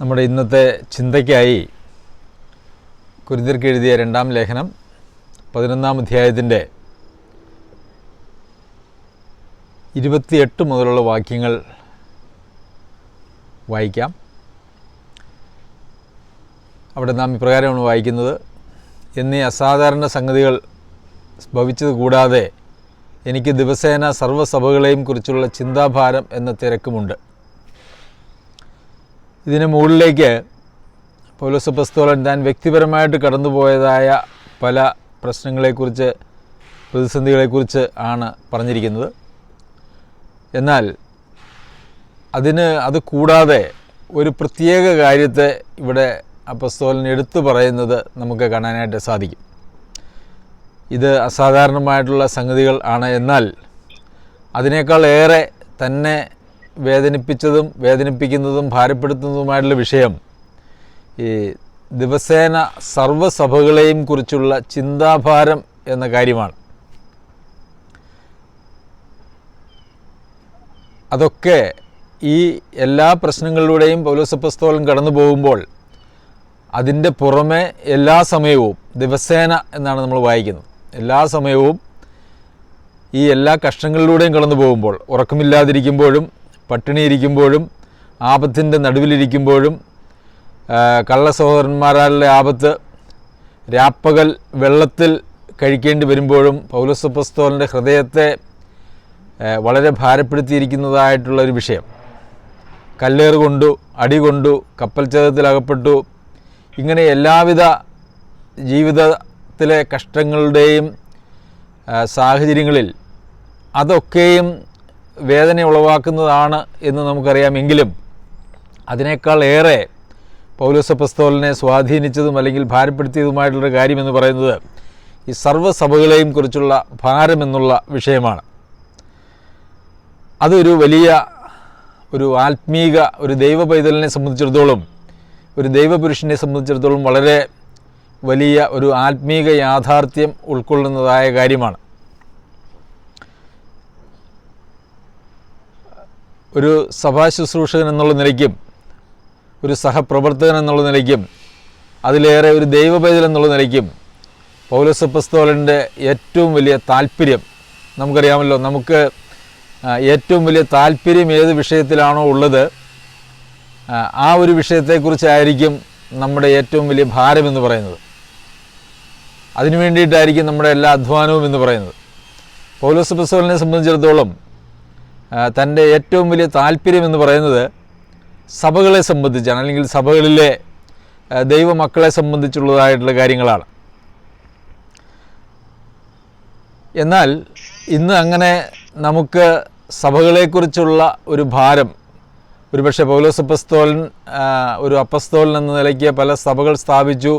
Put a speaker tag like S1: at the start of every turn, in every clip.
S1: നമ്മുടെ ഇന്നത്തെ ചിന്തയ്ക്കായി കുരുതിർക്ക് എഴുതിയ രണ്ടാം ലേഖനം പതിനൊന്നാം അധ്യായത്തിന്റെ ഇരുപത്തിയെട്ട് മുതലുള്ള വാക്യങ്ങൾ വായിക്കാം. അവിടെ നാം ഇപ്രകാരമാണ് വായിക്കുന്നത്. എന്നീ അസാധാരണ സംഗതികൾ ഭവിച്ചത് കൂടാതെ എനിക്ക് ദിവസേന സർവസഭകളെയും കുറിച്ചുള്ള ചിന്താഭാരം എന്ന തിരക്കുമുണ്ട്. ഇതിന് മുകളിലേക്ക് പൗലോസപ്പസ്തോലൻ താൻ വ്യക്തിപരമായിട്ട് കടന്നുപോയതായ പല പ്രശ്നങ്ങളെക്കുറിച്ച് പ്രതിസന്ധികളെക്കുറിച്ച് ആണ് പറഞ്ഞിരിക്കുന്നത്. എന്നാൽ അതിന് അത് കൂടാതെ ഒരു പ്രത്യേക കാര്യത്തെ ഇവിടെ അപ്പസ്തോലൻ എടുത്തു പറയുന്നത് നമുക്ക് കാണാനായിട്ട് സാധിക്കും. ഇത് അസാധാരണമായിട്ടുള്ള സംഗതികൾ ആണ്. എന്നാൽ അതിനേക്കാൾ ഏറെ തന്നെ വേദനിപ്പിച്ചതും വേദനിപ്പിക്കുന്നതും ഭാരപ്പെടുത്തുന്നതുമായിട്ടുള്ള വിഷയം ഈ ദിവസേന സർവസഭകളെയും കുറിച്ചുള്ള ചിന്താഭാരം എന്ന കാര്യമാണ്. അതൊക്കെ ഈ എല്ലാ പ്രശ്നങ്ങളിലൂടെയും പൗലോസപ്പസ്തോലം കടന്നു പോകുമ്പോൾ അതിന്റെ പുറമെ എല്ലാ സമയവും ദിവസേന എന്നാണ് നമ്മൾ വായിക്കുന്നത്. എല്ലാ സമയവും ഈ എല്ലാ കഷ്ടങ്ങളിലൂടെയും കടന്നു പോകുമ്പോൾ ഉറക്കമില്ലാതിരിക്കുമ്പോഴും പട്ടിണിയിരിക്കുമ്പോഴും ആപത്തിന്റെ നടുവിലിരിക്കുമ്പോഴും കള്ള സഹോദരന്മാരുടെ ആപത്ത് രാപ്പകൽ വെള്ളത്തിൽ കഴിക്കേണ്ടി വരുമ്പോഴും പൗലസപ്പസ്തോലിന്റെ ഹൃദയത്തെ വളരെ വളരെ ഭാരപ്പെടുത്തിയിരിക്കുന്നതായിട്ടുള്ളൊരു വിഷയം. കല്ലേറ് കൊണ്ടു അടി കൊണ്ടു കപ്പൽ ചതത്തിലകപ്പെട്ടു ഇങ്ങനെ എല്ലാവിധ ജീവിതത്തിലെ കഷ്ടങ്ങളുടെയും സാഹചര്യങ്ങളിൽ അതൊക്കെയും വേദന ഉളവാക്കുന്നതാണ് എന്ന് നമുക്കറിയാമെങ്കിലും അതിനേക്കാൾ ഏറെ പൗലോസ പൗലോസപ്പസ്തോലിനെ സ്വാധീനിച്ചതും അല്ലെങ്കിൽ ഭാരപ്പെടുത്തിയതുമായിട്ടുള്ള കാര്യമെന്ന് പറയുന്നത് ഈ സർവസഭകളെയും കുറിച്ചുള്ള ഭാരമെന്നുള്ള വിഷയമാണ്. അതൊരു വലിയ ഒരു ആത്മീക ഒരു ദൈവ പൈതലിനെ സംബന്ധിച്ചിടത്തോളം ഒരു ദൈവപുരുഷനെ സംബന്ധിച്ചിടത്തോളം വളരെ വലിയ ഒരു ആത്മീക യാഥാർത്ഥ്യം ഉൾക്കൊള്ളുന്നതായ കാര്യമാണ്. ഒരു സഭാ ശുശ്രൂഷകൻ എന്നുള്ള നിലയ്ക്കും ഒരു സഹപ്രവർത്തകൻ എന്നുള്ള നിലയ്ക്കും അതിലേറെ ഒരു ദൈവപൈതൽ എന്നുള്ള നിലയ്ക്കും പൗലസപ്പസ്തോലന്റെ ഏറ്റവും വലിയ താല്പര്യം നമുക്കറിയാമല്ലോ. നമുക്ക് ഏറ്റവും വലിയ താല്പര്യം ഏത് വിഷയത്തിലാണോ ഉള്ളത് ആ, ഒരു വിഷയത്തെക്കുറിച്ചായിരിക്കും നമ്മുടെ ഏറ്റവും വലിയ ഭാരം എന്ന് പറയുന്നത്. അതിനു വേണ്ടിയിട്ടായിരിക്കും നമ്മുടെ എല്ലാ അധ്വാനവും എന്ന് പറയുന്നത്. പൗലോസപ്പസ്തോലിനെ സംബന്ധിച്ചിടത്തോളം ആ, തന്റെ ഏറ്റവും വലിയ താല്പര്യം എന്ന് പറയുന്നത് സഭകളെ സംബന്ധിച്ചാണ് അല്ലെങ്കിൽ സഭകളിലെ ദൈവമക്കളെ സംബന്ധിച്ചുള്ളതായിട്ടുള്ള കാര്യങ്ങളാണ്. എന്നാൽ ഇന്ന് അങ്ങനെ നമുക്ക് സഭകളെക്കുറിച്ചുള്ള ഒരു ഭാരം ഒരുപക്ഷെ പൗലോസ് അപ്പസ്തോലൻ ഒരു അപ്പസ്തോലൻ എന്ന നിലയ്ക്ക് പല സഭകൾ സ്ഥാപിച്ചു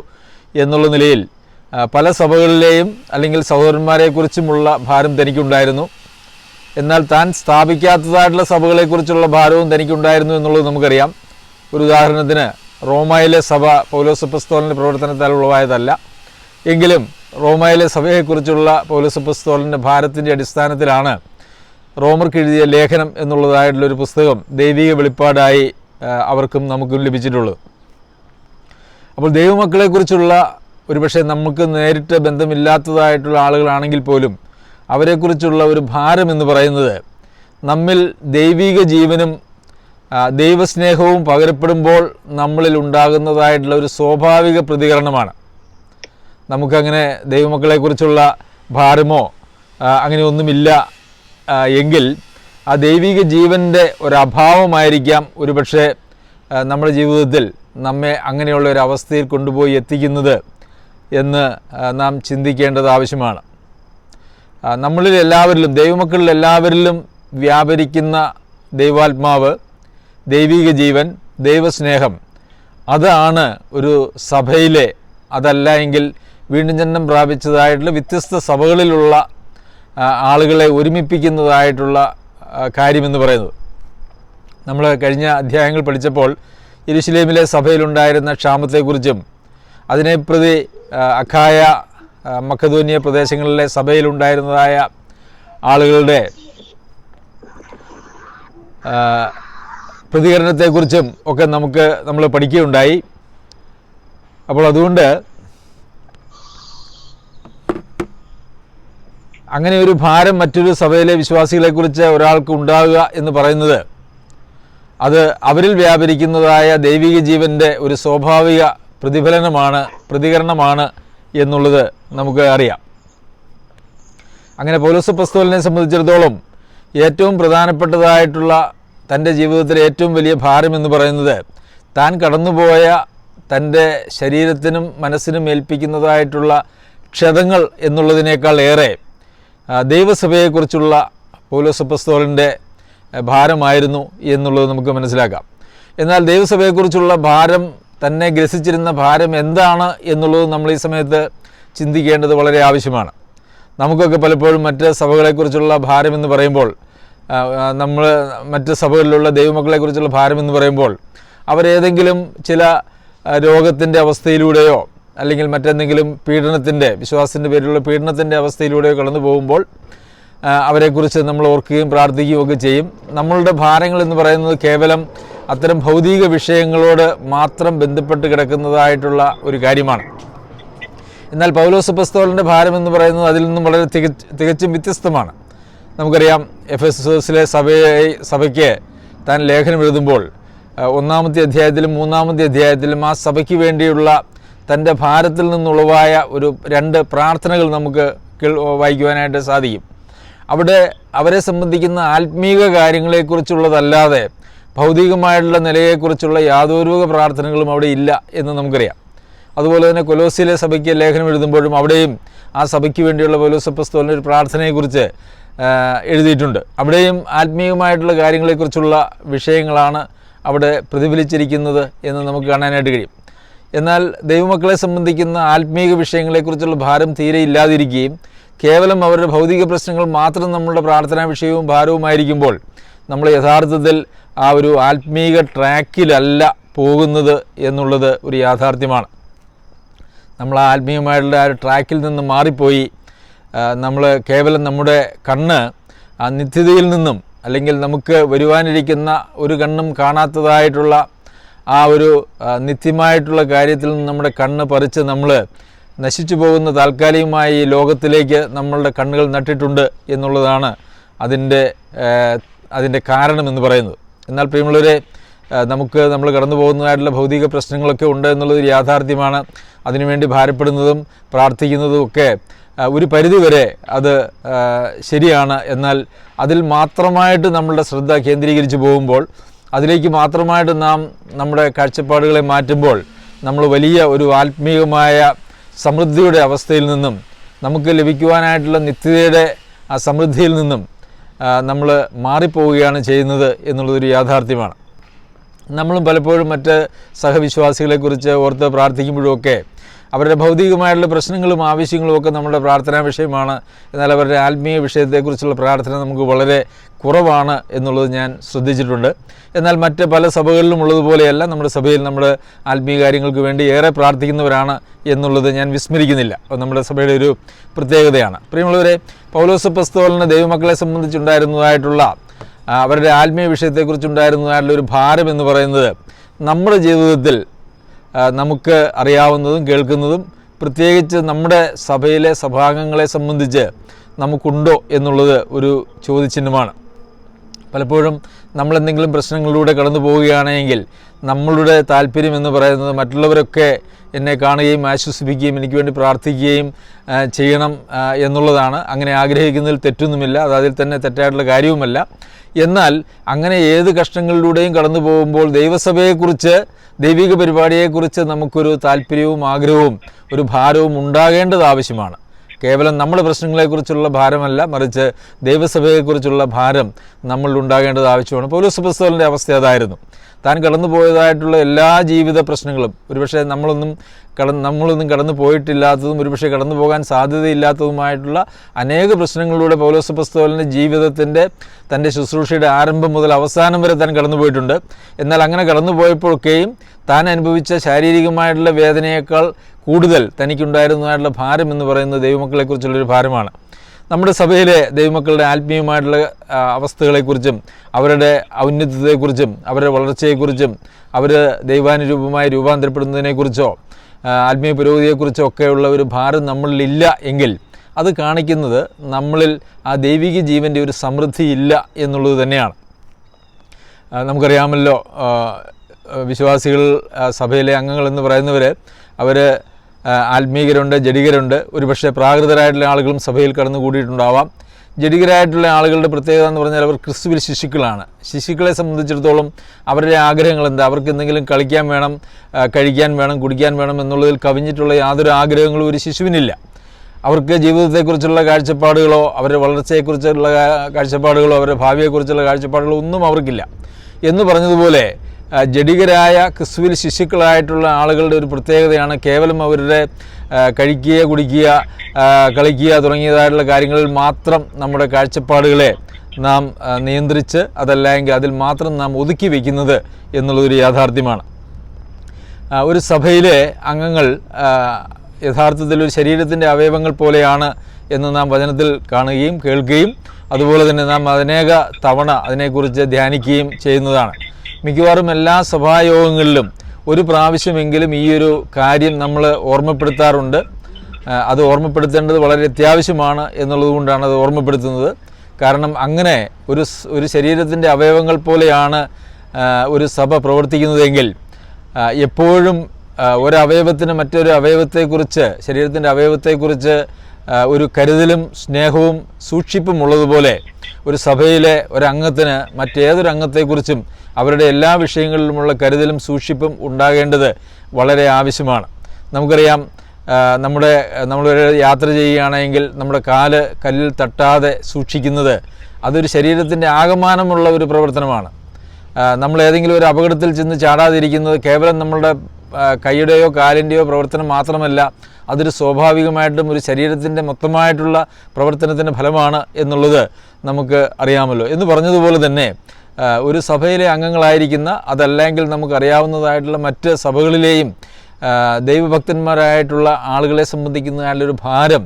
S1: എന്നുള്ള നിലയിൽ പല സഭകളിലെയും അല്ലെങ്കിൽ സഹോദരന്മാരെക്കുറിച്ചുമുള്ള ഭാരം തനിക്കുണ്ടായിരുന്നു. എന്നാൽ താൻ സ്ഥാപിക്കാത്തതായിട്ടുള്ള സഭകളെക്കുറിച്ചുള്ള ഭാരവും തനിക്കുണ്ടായിരുന്നു എന്നുള്ളത് നമുക്കറിയാം. ഒരു ഉദാഹരണത്തിന് റോമയിലെ സഭ പൗലോസപ്പസ്തോലിന്റെ പ്രവർത്തനത്താൽ ഉളവായതല്ല. എങ്കിലും റോമയിലെ സഭയെക്കുറിച്ചുള്ള പൗലോസപ്പസ്തോലിന്റെ ഭാരത്തിന്റെ അടിസ്ഥാനത്തിലാണ് റോമർക്ക് എഴുതിയ ലേഖനം എന്നുള്ളതായിട്ടുള്ളൊരു പുസ്തകം ദൈവിക വെളിപ്പാടായി അവർക്കും നമുക്കും ലഭിച്ചിട്ടുള്ളത്. അപ്പോൾ ദൈവമക്കളെക്കുറിച്ചുള്ള ഒരുപക്ഷെ നമുക്ക് നേരിട്ട് ബന്ധമില്ലാത്തതായിട്ടുള്ള ആളുകളാണെങ്കിൽ പോലും അവരെക്കുറിച്ചുള്ള ഒരു ഭാരം എന്ന് പറയുന്നത് നമ്മിൽ ദൈവിക ജീവനും ദൈവസ്നേഹവും പകരപ്പെടുമ്പോൾ നമ്മളിൽ ഉണ്ടാകുന്നതായിട്ടുള്ള ഒരു സ്വാഭാവിക പ്രതികരണമാണ്. നമുക്കങ്ങനെ ദൈവമക്കളെക്കുറിച്ചുള്ള ഭാരമോ അങ്ങനെയൊന്നുമില്ല എങ്കിൽ ആ ദൈവിക ജീവന്റെ ഒരഭാവമായിരിക്കാം ഒരുപക്ഷെ നമ്മുടെ ജീവിതത്തിൽ നമ്മെ അങ്ങനെയുള്ള ഒരു അവസ്ഥയിൽ കൊണ്ടുപോയി എത്തിക്കുന്നത് എന്ന് നാം ചിന്തിക്കേണ്ടത് ആവശ്യമാണ്. നമ്മളിൽ എല്ലാവരിലും ദൈവമക്കളിൽ എല്ലാവരിലും വ്യാപരിക്കുന്ന ദൈവാത്മാവ് ദൈവിക ജീവൻ ദൈവസ്നേഹം അതാണ് ഒരു സഭയിലെ അതല്ല എങ്കിൽ വീണ്ടും ജന്മം പ്രാപിച്ചതായിട്ടുള്ള വ്യത്യസ്ത സഭകളിലുള്ള ആളുകളെ ഒരുമിപ്പിക്കുന്നതായിട്ടുള്ള കാര്യമെന്ന് പറയുന്നത്. നമ്മൾ കഴിഞ്ഞ അധ്യായങ്ങൾ പഠിച്ചപ്പോൾ യെരുശലേമിലെ സഭയിലുണ്ടായിരുന്ന ക്ഷാമത്തെക്കുറിച്ചും അതിനെ പ്രതി അഖായ ആ, മക്കധോനിയ പ്രദേശങ്ങളിലെ സഭയിലുണ്ടായിരുന്നതായ ആളുകളുടെ പ്രതികരണത്തെക്കുറിച്ചും ഒക്കെ നമുക്ക് നമ്മൾ പഠിക്കുകയുണ്ടായി. അപ്പോൾ അതുകൊണ്ട് അങ്ങനെ ഒരു ഭാരം മറ്റൊരു സഭയിലെ വിശ്വാസികളെക്കുറിച്ച് ഒരാൾക്ക് ഉണ്ടാകുക എന്ന് പറയുന്നത് അത് അവരിൽ വ്യാപരിക്കുന്നതായ ദൈവിക ജീവന്റെ ഒരു സ്വാഭാവിക പ്രതിഫലനമാണ് പ്രതികരണമാണ് എന്നുള്ളത് നമുക്ക് അറിയാം. അങ്ങനെ പൗലോസ് പസ്തോലിനെ സംബന്ധിച്ചിടത്തോളം ഏറ്റവും പ്രധാനപ്പെട്ടതായിട്ടുള്ള തന്റെ ജീവിതത്തിലെ ഏറ്റവും വലിയ ഭാരം എന്ന് പറയുന്നത് താൻ കടന്നുപോയ തന്റെ ശരീരത്തിനും മനസ്സിനും ഏൽപ്പിക്കുന്നതായിട്ടുള്ള ക്ഷതങ്ങൾ എന്നുള്ളതിനേക്കാൾ ഏറെ ദൈവസഭയെക്കുറിച്ചുള്ള പൗലോസ് പസ്തോലിന്റെ ഭാരമായിരുന്നു എന്നുള്ളത് നമുക്ക് മനസ്സിലാക്കാം. എന്നാൽ ദൈവസഭയെക്കുറിച്ചുള്ള ഭാരം തന്നെ ഗ്രസിച്ചിരുന്ന ഭാരം എന്താണ് എന്നുള്ളത് നമ്മൾ ഈ സമയത്ത് ചിന്തിക്കേണ്ടത് വളരെ ആവശ്യമാണ്. നമുക്കൊക്കെ പലപ്പോഴും മറ്റ് സഭകളെക്കുറിച്ചുള്ള ഭാരമെന്ന് പറയുമ്പോൾ നമ്മൾ മറ്റ് സഭകളിലുള്ള ദൈവമക്കളെക്കുറിച്ചുള്ള ഭാരം എന്ന് പറയുമ്പോൾ അവരേതെങ്കിലും ചില രോഗത്തിന്റെ അവസ്ഥയിലൂടെയോ അല്ലെങ്കിൽ മറ്റെന്തെങ്കിലും പീഡനത്തിന്റെ വിശ്വാസത്തിന്റെ പേരിലുള്ള പീഡനത്തിന്റെ അവസ്ഥയിലൂടെയോ കടന്നു പോകുമ്പോൾ അവരെക്കുറിച്ച് നമ്മൾ ഓർക്കുകയും പ്രാർത്ഥിക്കുകയും ഒക്കെ ചെയ്യും. നമ്മളുടെ ഭാരങ്ങൾ എന്ന് പറയുന്നത് കേവലം അത്തരം ഭൗതിക വിഷയങ്ങളോട് മാത്രം ബന്ധപ്പെട്ട് കിടക്കുന്നതായിട്ടുള്ള ഒരു കാര്യമാണ്. എന്നാൽ പൗലോസ് പസ്തോളിന്റെ ഭാരം എന്ന് പറയുന്നത് അതിൽ നിന്നും വളരെ തികച്ച് തികച്ചും വ്യത്യസ്തമാണ്. നമുക്കറിയാം എഫ് എസ് എസിലെ സഭയെ സഭയ്ക്ക് താൻ ലേഖനം എഴുതുമ്പോൾ ഒന്നാമത്തെ അധ്യായത്തിലും മൂന്നാമത്തെ അധ്യായത്തിലും ആ സഭയ്ക്ക് വേണ്ടിയുള്ള തന്റെ ഭാരത്തിൽ നിന്നുളവായ ഒരു രണ്ട് പ്രാർത്ഥനകൾ നമുക്ക് വായിക്കുവാനായിട്ട് സാധിക്കും. അവിടെ അവരെ സംബന്ധിക്കുന്ന ആത്മീക കാര്യങ്ങളെക്കുറിച്ചുള്ളതല്ലാതെ ഭൗതികമായിട്ടുള്ള നിലയെക്കുറിച്ചുള്ള യാതൊരു പ്രാർത്ഥനകളും അവിടെ ഇല്ല എന്ന് നമുക്കറിയാം. അതുപോലെ തന്നെ കൊലോസിലെ സഭയ്ക്ക് ലേഖനം എഴുതുമ്പോഴും അവിടെയും ആ സഭയ്ക്ക് വേണ്ടിയുള്ള പൗലോസപ്പസ്തോലിന്റെ ഒരു പ്രാർത്ഥനയെക്കുറിച്ച് എഴുതിയിട്ടുണ്ട്. അവിടെയും ആത്മീയമായിട്ടുള്ള കാര്യങ്ങളെക്കുറിച്ചുള്ള വിഷയങ്ങളാണ് അവിടെ പ്രതിഫലിച്ചിരിക്കുന്നത് എന്ന് നമുക്ക് കാണാനായിട്ട് കഴിയും. എന്നാൽ ദൈവമക്കളെ സംബന്ധിക്കുന്ന ആത്മീയ വിഷയങ്ങളെക്കുറിച്ചുള്ള ഭാരം തീരെ ഇല്ലാതിരിക്കുകയും കേവലം അവരുടെ ഭൗതിക പ്രശ്നങ്ങൾ മാത്രം നമ്മളുടെ പ്രാർത്ഥനാ വിഷയവും ഭാരവുമായിരിക്കുമ്പോൾ നമ്മൾ യഥാർത്ഥത്തിൽ ആ ഒരു ആത്മീക ട്രാക്കിലല്ല പോകുന്നത് എന്നുള്ളത് ഒരു യാഥാർത്ഥ്യമാണ്. നമ്മൾ ആത്മീയമായിട്ടുള്ള ആ ഒരു ട്രാക്കിൽ നിന്ന് മാറിപ്പോയി നമ്മൾ കേവലം നമ്മുടെ കണ്ണ് ആ നിത്യതയിൽ നിന്നും അല്ലെങ്കിൽ നമുക്ക് വരുവാനിരിക്കുന്ന ഒരു കണ്ണും കാണാത്തതായിട്ടുള്ള ആ ഒരു നിത്യമായിട്ടുള്ള കാര്യത്തിൽ നിന്ന് നമ്മുടെ കണ്ണ് പറിച്ച് നമ്മൾ നശിച്ചു പോകുന്ന താൽക്കാലികമായി ഈ ലോകത്തിലേക്ക് നമ്മളുടെ കണ്ണുകൾ നട്ടിട്ടുണ്ട് എന്നുള്ളതാണ് അതിന്റെ അതിന്റെ കാരണമെന്ന് പറയുന്നത്. എന്നാൽ പ്രിയമുള്ളവരെ നമുക്ക് നമ്മൾ കടന്നു പോകുന്നതായിട്ടുള്ള ഭൗതിക പ്രശ്നങ്ങളൊക്കെ ഉണ്ട് എന്നുള്ളത് ഒരു യാഥാർത്ഥ്യമാണ്. അതിനുവേണ്ടി ഭാരപ്പെടുന്നതും പ്രാർത്ഥിക്കുന്നതും ഒക്കെ ഒരു പരിധിവരെ അത് ശരിയാണ്. എന്നാൽ അതിൽ മാത്രമായിട്ട് നമ്മളുടെ ശ്രദ്ധ കേന്ദ്രീകരിച്ച് പോകുമ്പോൾ അതിലേക്ക് മാത്രമായിട്ട് നാം നമ്മുടെ കാഴ്ചപ്പാടുകളെ മാറ്റുമ്പോൾ നമ്മൾ വലിയ ഒരു ആത്മീയമായ സമൃദ്ധിയുടെ അവസ്ഥയിൽ നിന്നും നമുക്ക് ലഭിക്കുവാനായിട്ടുള്ള നിത്യതയുടെ ആ സമൃദ്ധിയിൽ നിന്നും നമ്മൾ മാറിപ്പോവുകയാണ് ചെയ്യുന്നത് എന്നുള്ളതൊരു യാഥാർത്ഥ്യമാണ്. നമ്മളും പലപ്പോഴും മറ്റ് സഹവിശ്വാസികളെക്കുറിച്ച് ഓർത്ത് പ്രാർത്ഥിക്കുമ്പോഴൊക്കെ അവരുടെ ഭൗതികമായിട്ടുള്ള പ്രശ്നങ്ങളും ആവശ്യങ്ങളും ഒക്കെ നമ്മുടെ പ്രാർത്ഥനാ വിഷയമാണ്. എന്നാൽ അവരുടെ ആത്മീയ വിഷയത്തെക്കുറിച്ചുള്ള പ്രാർത്ഥന നമുക്ക് വളരെ കുറവാണ് എന്നുള്ളത് ഞാൻ ശ്രദ്ധിച്ചിട്ടുണ്ട്. എന്നാൽ മറ്റ് പല സഭകളിലും ഉള്ളതുപോലെയല്ല നമ്മുടെ സഭയിൽ നമ്മൾ ആത്മീയ കാര്യങ്ങൾക്ക് വേണ്ടി ഏറെ പ്രാർത്ഥിക്കുന്നവരാണ് എന്നുള്ളത് ഞാൻ വിസ്മരിക്കുന്നില്ല. നമ്മുടെ സഭയുടെ ഒരു പ്രത്യേകതയാണ്. പ്രിയമുള്ളവരെ പൗലോസ് പസ്തോലിന് ദൈവമക്കളെ സംബന്ധിച്ചുണ്ടായിരുന്നതായിട്ടുള്ള അവരുടെ ആത്മീയ വിഷയത്തെക്കുറിച്ചുണ്ടായിരുന്നതായിട്ടുള്ള ഒരു ഭാരം എന്ന് പറയുന്നത് നമ്മുടെ ജീവിതത്തിൽ നമുക്ക് അറിയാവുന്നതും കേൾക്കുന്നതും പ്രത്യേകിച്ച് നമ്മുടെ സഭയിലെ സഭാംഗങ്ങളെ സംബന്ധിച്ച് നമുക്കുണ്ടോ എന്നുള്ളത് ഒരു ചോദ്യചിഹ്നമാണ്. പലപ്പോഴും നമ്മളെന്തെങ്കിലും പ്രശ്നങ്ങളിലൂടെ കടന്നു പോവുകയാണെങ്കിൽ നമ്മളുടെ താല്പര്യം എന്ന് പറയുന്നത് മറ്റുള്ളവരൊക്കെ എന്നെ കാണുകയും ആശ്വസിപ്പിക്കുകയും എനിക്ക് വേണ്ടി പ്രാർത്ഥിക്കുകയും ചെയ്യണം എന്നുള്ളതാണ്. അങ്ങനെ ആഗ്രഹിക്കുന്നതിൽ തെറ്റൊന്നുമില്ല. അത് അതിൽ തന്നെ തെറ്റായിട്ടുള്ള കാര്യവുമല്ല. എന്നാൽ അങ്ങനെ ഏത് കഷ്ടങ്ങളിലൂടെയും കടന്നു പോകുമ്പോൾ ദൈവസഭയെക്കുറിച്ച് ദൈവിക പരിപാടിയെക്കുറിച്ച് നമുക്കൊരു താല്പര്യവും ആഗ്രഹവും ഒരു ഭാരവും ഉണ്ടാകേണ്ടത് ആവശ്യമാണ്. കേവലം നമ്മുടെ പ്രശ്നങ്ങളെക്കുറിച്ചുള്ള ഭാരമല്ല മറിച്ച് ദൈവസഭയെക്കുറിച്ചുള്ള ഭാരം നമ്മൾ ഉണ്ടാകേണ്ടത് ആവശ്യമാണ്. പൗലോസ് പുസ്തകത്തിന്റെ അവസ്ഥ അതായിരുന്നു. താൻ കടന്നു പോയതായിട്ടുള്ള എല്ലാ ജീവിത പ്രശ്നങ്ങളും ഒരുപക്ഷെ നമ്മളൊന്നും കടന്ന് നമ്മളൊന്നും കടന്നു പോയിട്ടില്ലാത്തതും ഒരുപക്ഷെ കടന്നു പോകാൻ സാധ്യതയില്ലാത്തതുമായിട്ടുള്ള അനേക പ്രശ്നങ്ങളിലൂടെ പൗലോസ് പുസ്തകത്തിന്റെ ജീവിതത്തിന്റെ തന്റെ ശുശ്രൂഷയുടെ ആരംഭം മുതൽ അവസാനം വരെ താൻ കടന്നു പോയിട്ടുണ്ട്. എന്നാൽ അങ്ങനെ കടന്നു പോയപ്പോഴൊക്കെയും താൻ അനുഭവിച്ച ശാരീരികമായിട്ടുള്ള വേദനയേക്കാൾ കൂടുതൽ തനിക്കുണ്ടായിരുന്നതായിട്ടുള്ള ഭാരം എന്ന് പറയുന്നത് ദൈവമക്കളെക്കുറിച്ചുള്ളൊരു ഭാരമാണ്. നമ്മുടെ സഭയിലെ ദൈവമക്കളുടെ ആത്മീയമായിട്ടുള്ള അവസ്ഥകളെക്കുറിച്ചും അവരുടെ ഔന്നത്യത്തെക്കുറിച്ചും അവരുടെ വളർച്ചയെക്കുറിച്ചും അവർ ദൈവാനുരൂപമായി രൂപാന്തരപ്പെടുന്നതിനെക്കുറിച്ചോ ആത്മീയ പുരോഗതിയെക്കുറിച്ചൊക്കെയുള്ള ഒരു ഭാരം നമ്മളിലില്ല എങ്കിൽ അത് കാണിക്കുന്നത് നമ്മളിൽ ആ ദൈവിക ജീവന്റെ ഒരു സമൃദ്ധി ഇല്ല എന്നുള്ളത് തന്നെയാണ്. നമുക്കറിയാമല്ലോ വിശ്വാസികൾ സഭയിലെ അംഗങ്ങൾ എന്ന് പറയുന്നവർ അവർ ആത്മീകരുണ്ട് ജഡികരുണ്ട്. ഒരുപക്ഷെ പ്രാകൃതരായിട്ടുള്ള ആളുകളും സഭയിൽ കടന്നു കൂടിയിട്ടുണ്ടാവാം ജഡികരായിട്ടുള്ള ആളുകളുടെ പ്രത്യേകത എന്ന് പറഞ്ഞാൽ അവർ ക്രിസ്തുവിൽ ശിശുക്കളാണ്. ശിശുക്കളെ സംബന്ധിച്ചിടത്തോളം അവരുടെ ആഗ്രഹങ്ങൾ എന്താ? അവർക്ക് എന്തെങ്കിലും കളിക്കാൻ വേണം കഴിക്കാൻ വേണം കുടിക്കാൻ വേണം എന്നുള്ളതിൽ കവിഞ്ഞിട്ടുള്ള യാതൊരു ആഗ്രഹങ്ങളും ഒരു ശിശുവിനില്ല. അവർക്ക് ജീവിതത്തെക്കുറിച്ചുള്ള കാഴ്ചപ്പാടുകളോ അവരുടെ വളർച്ചയെക്കുറിച്ചുള്ള കാഴ്ചപ്പാടുകളോ അവരുടെ ഭാവിയെക്കുറിച്ചുള്ള കാഴ്ചപ്പാടുകളോ ഒന്നും അവർക്കില്ല. എന്ന് പറഞ്ഞതുപോലെ ജഡികരായ ക്രിസ്തുവിൽ ശിശുക്കളായിട്ടുള്ള ആളുകളുടെ ഒരു പ്രത്യേകതയാണ് കേവലം അവരുടെ കഴിക്കുക കുടിക്കുക കളിക്കുക തുടങ്ങിയതായിട്ടുള്ള കാര്യങ്ങളിൽ മാത്രം നമ്മുടെ കാഴ്ചപ്പാടുകളെ നാം നിയന്ത്രിച്ച് അതല്ലെങ്കിൽ അതിൽ മാത്രം നാം ഒതുക്കി വയ്ക്കുന്നത് എന്നുള്ളതൊരു യാഥാർത്ഥ്യമാണ്. ഒരു സഭയിലെ അംഗങ്ങൾ യഥാർത്ഥത്തിൽ ഒരു ശരീരത്തിന്റെ അവയവങ്ങൾ പോലെയാണ് എന്ന് നാം വചനത്തിൽ കാണുകയും കേൾക്കുകയും അതുപോലെ തന്നെ നാം അനേക തവണ അതിനെക്കുറിച്ച് ധ്യാനിക്കുകയും ചെയ്യുന്നതാണ്. മിക്കവാറും എല്ലാ സഭായോഗങ്ങളിലും ഒരു പ്രാവശ്യമെങ്കിലും ഈ ഒരു കാര്യം നമ്മൾ ഓർമ്മപ്പെടുത്താറുണ്ട്. അത് ഓർമ്മപ്പെടുത്തേണ്ടത് വളരെ അത്യാവശ്യമാണ് എന്നുള്ളത് കൊണ്ടാണ് അത് ഓർമ്മപ്പെടുത്തുന്നത്. കാരണം അങ്ങനെ ഒരു ഒരു ശരീരത്തിന്റെ അവയവങ്ങൾ പോലെയാണ് ഒരു സഭ പ്രവർത്തിക്കുന്നതെങ്കിൽ എപ്പോഴും ഒരവയവത്തിന് മറ്റൊരു അവയവത്തെക്കുറിച്ച് ശരീരത്തിന്റെ അവയവത്തെക്കുറിച്ച് ഒരു കരുതലും സ്നേഹവും സൂക്ഷിപ്പും ഉള്ളതുപോലെ ഒരു സഭയിലെ ഒരംഗത്തിന് മറ്റേതൊരു അംഗത്തെക്കുറിച്ചും അവരുടെ എല്ലാ വിഷയങ്ങളിലുമുള്ള കരുതലും സൂക്ഷിപ്പും ഉണ്ടാകേണ്ടത് വളരെ ആവശ്യമാണ്. നമുക്കറിയാം നമ്മുടെ നമ്മളൊരു യാത്ര ചെയ്യുകയാണെങ്കിൽ നമ്മുടെ കാൽ കല്ലിൽ തട്ടാതെ സൂക്ഷിക്കുന്നത് അതൊരു ശരീരത്തിന്റെ ആകമാനമുള്ള ഒരു പ്രവർത്തനമാണ്. നമ്മൾ ഏതെങ്കിലും ഒരു അപകടത്തിൽ ചെന്ന് ചാടാതിരിക്കുന്നത് കേവലം നമ്മളുടെ കൈയുടെയോ കാലിന്റെയോ പ്രവർത്തനം മാത്രമല്ല അതൊരു സ്വാഭാവികമായിട്ടും ഒരു ശരീരത്തിന്റെ മൊത്തമായിട്ടുള്ള പ്രവർത്തനത്തിന്റെ ഫലമാണ് എന്നുള്ളത് നമുക്ക് അറിയാമല്ലോ. എന്ന് പറഞ്ഞതുപോലെ തന്നെ ഒരു സഭയിലെ അംഗങ്ങളായിരിക്കുന്ന അതല്ലെങ്കിൽ നമുക്കറിയാവുന്നതായിട്ടുള്ള മറ്റ് സഭകളിലെയും ദൈവഭക്തന്മാരായിട്ടുള്ള ആളുകളെ സംബന്ധിക്കുന്നതായിട്ടുള്ളൊരു ഭാരം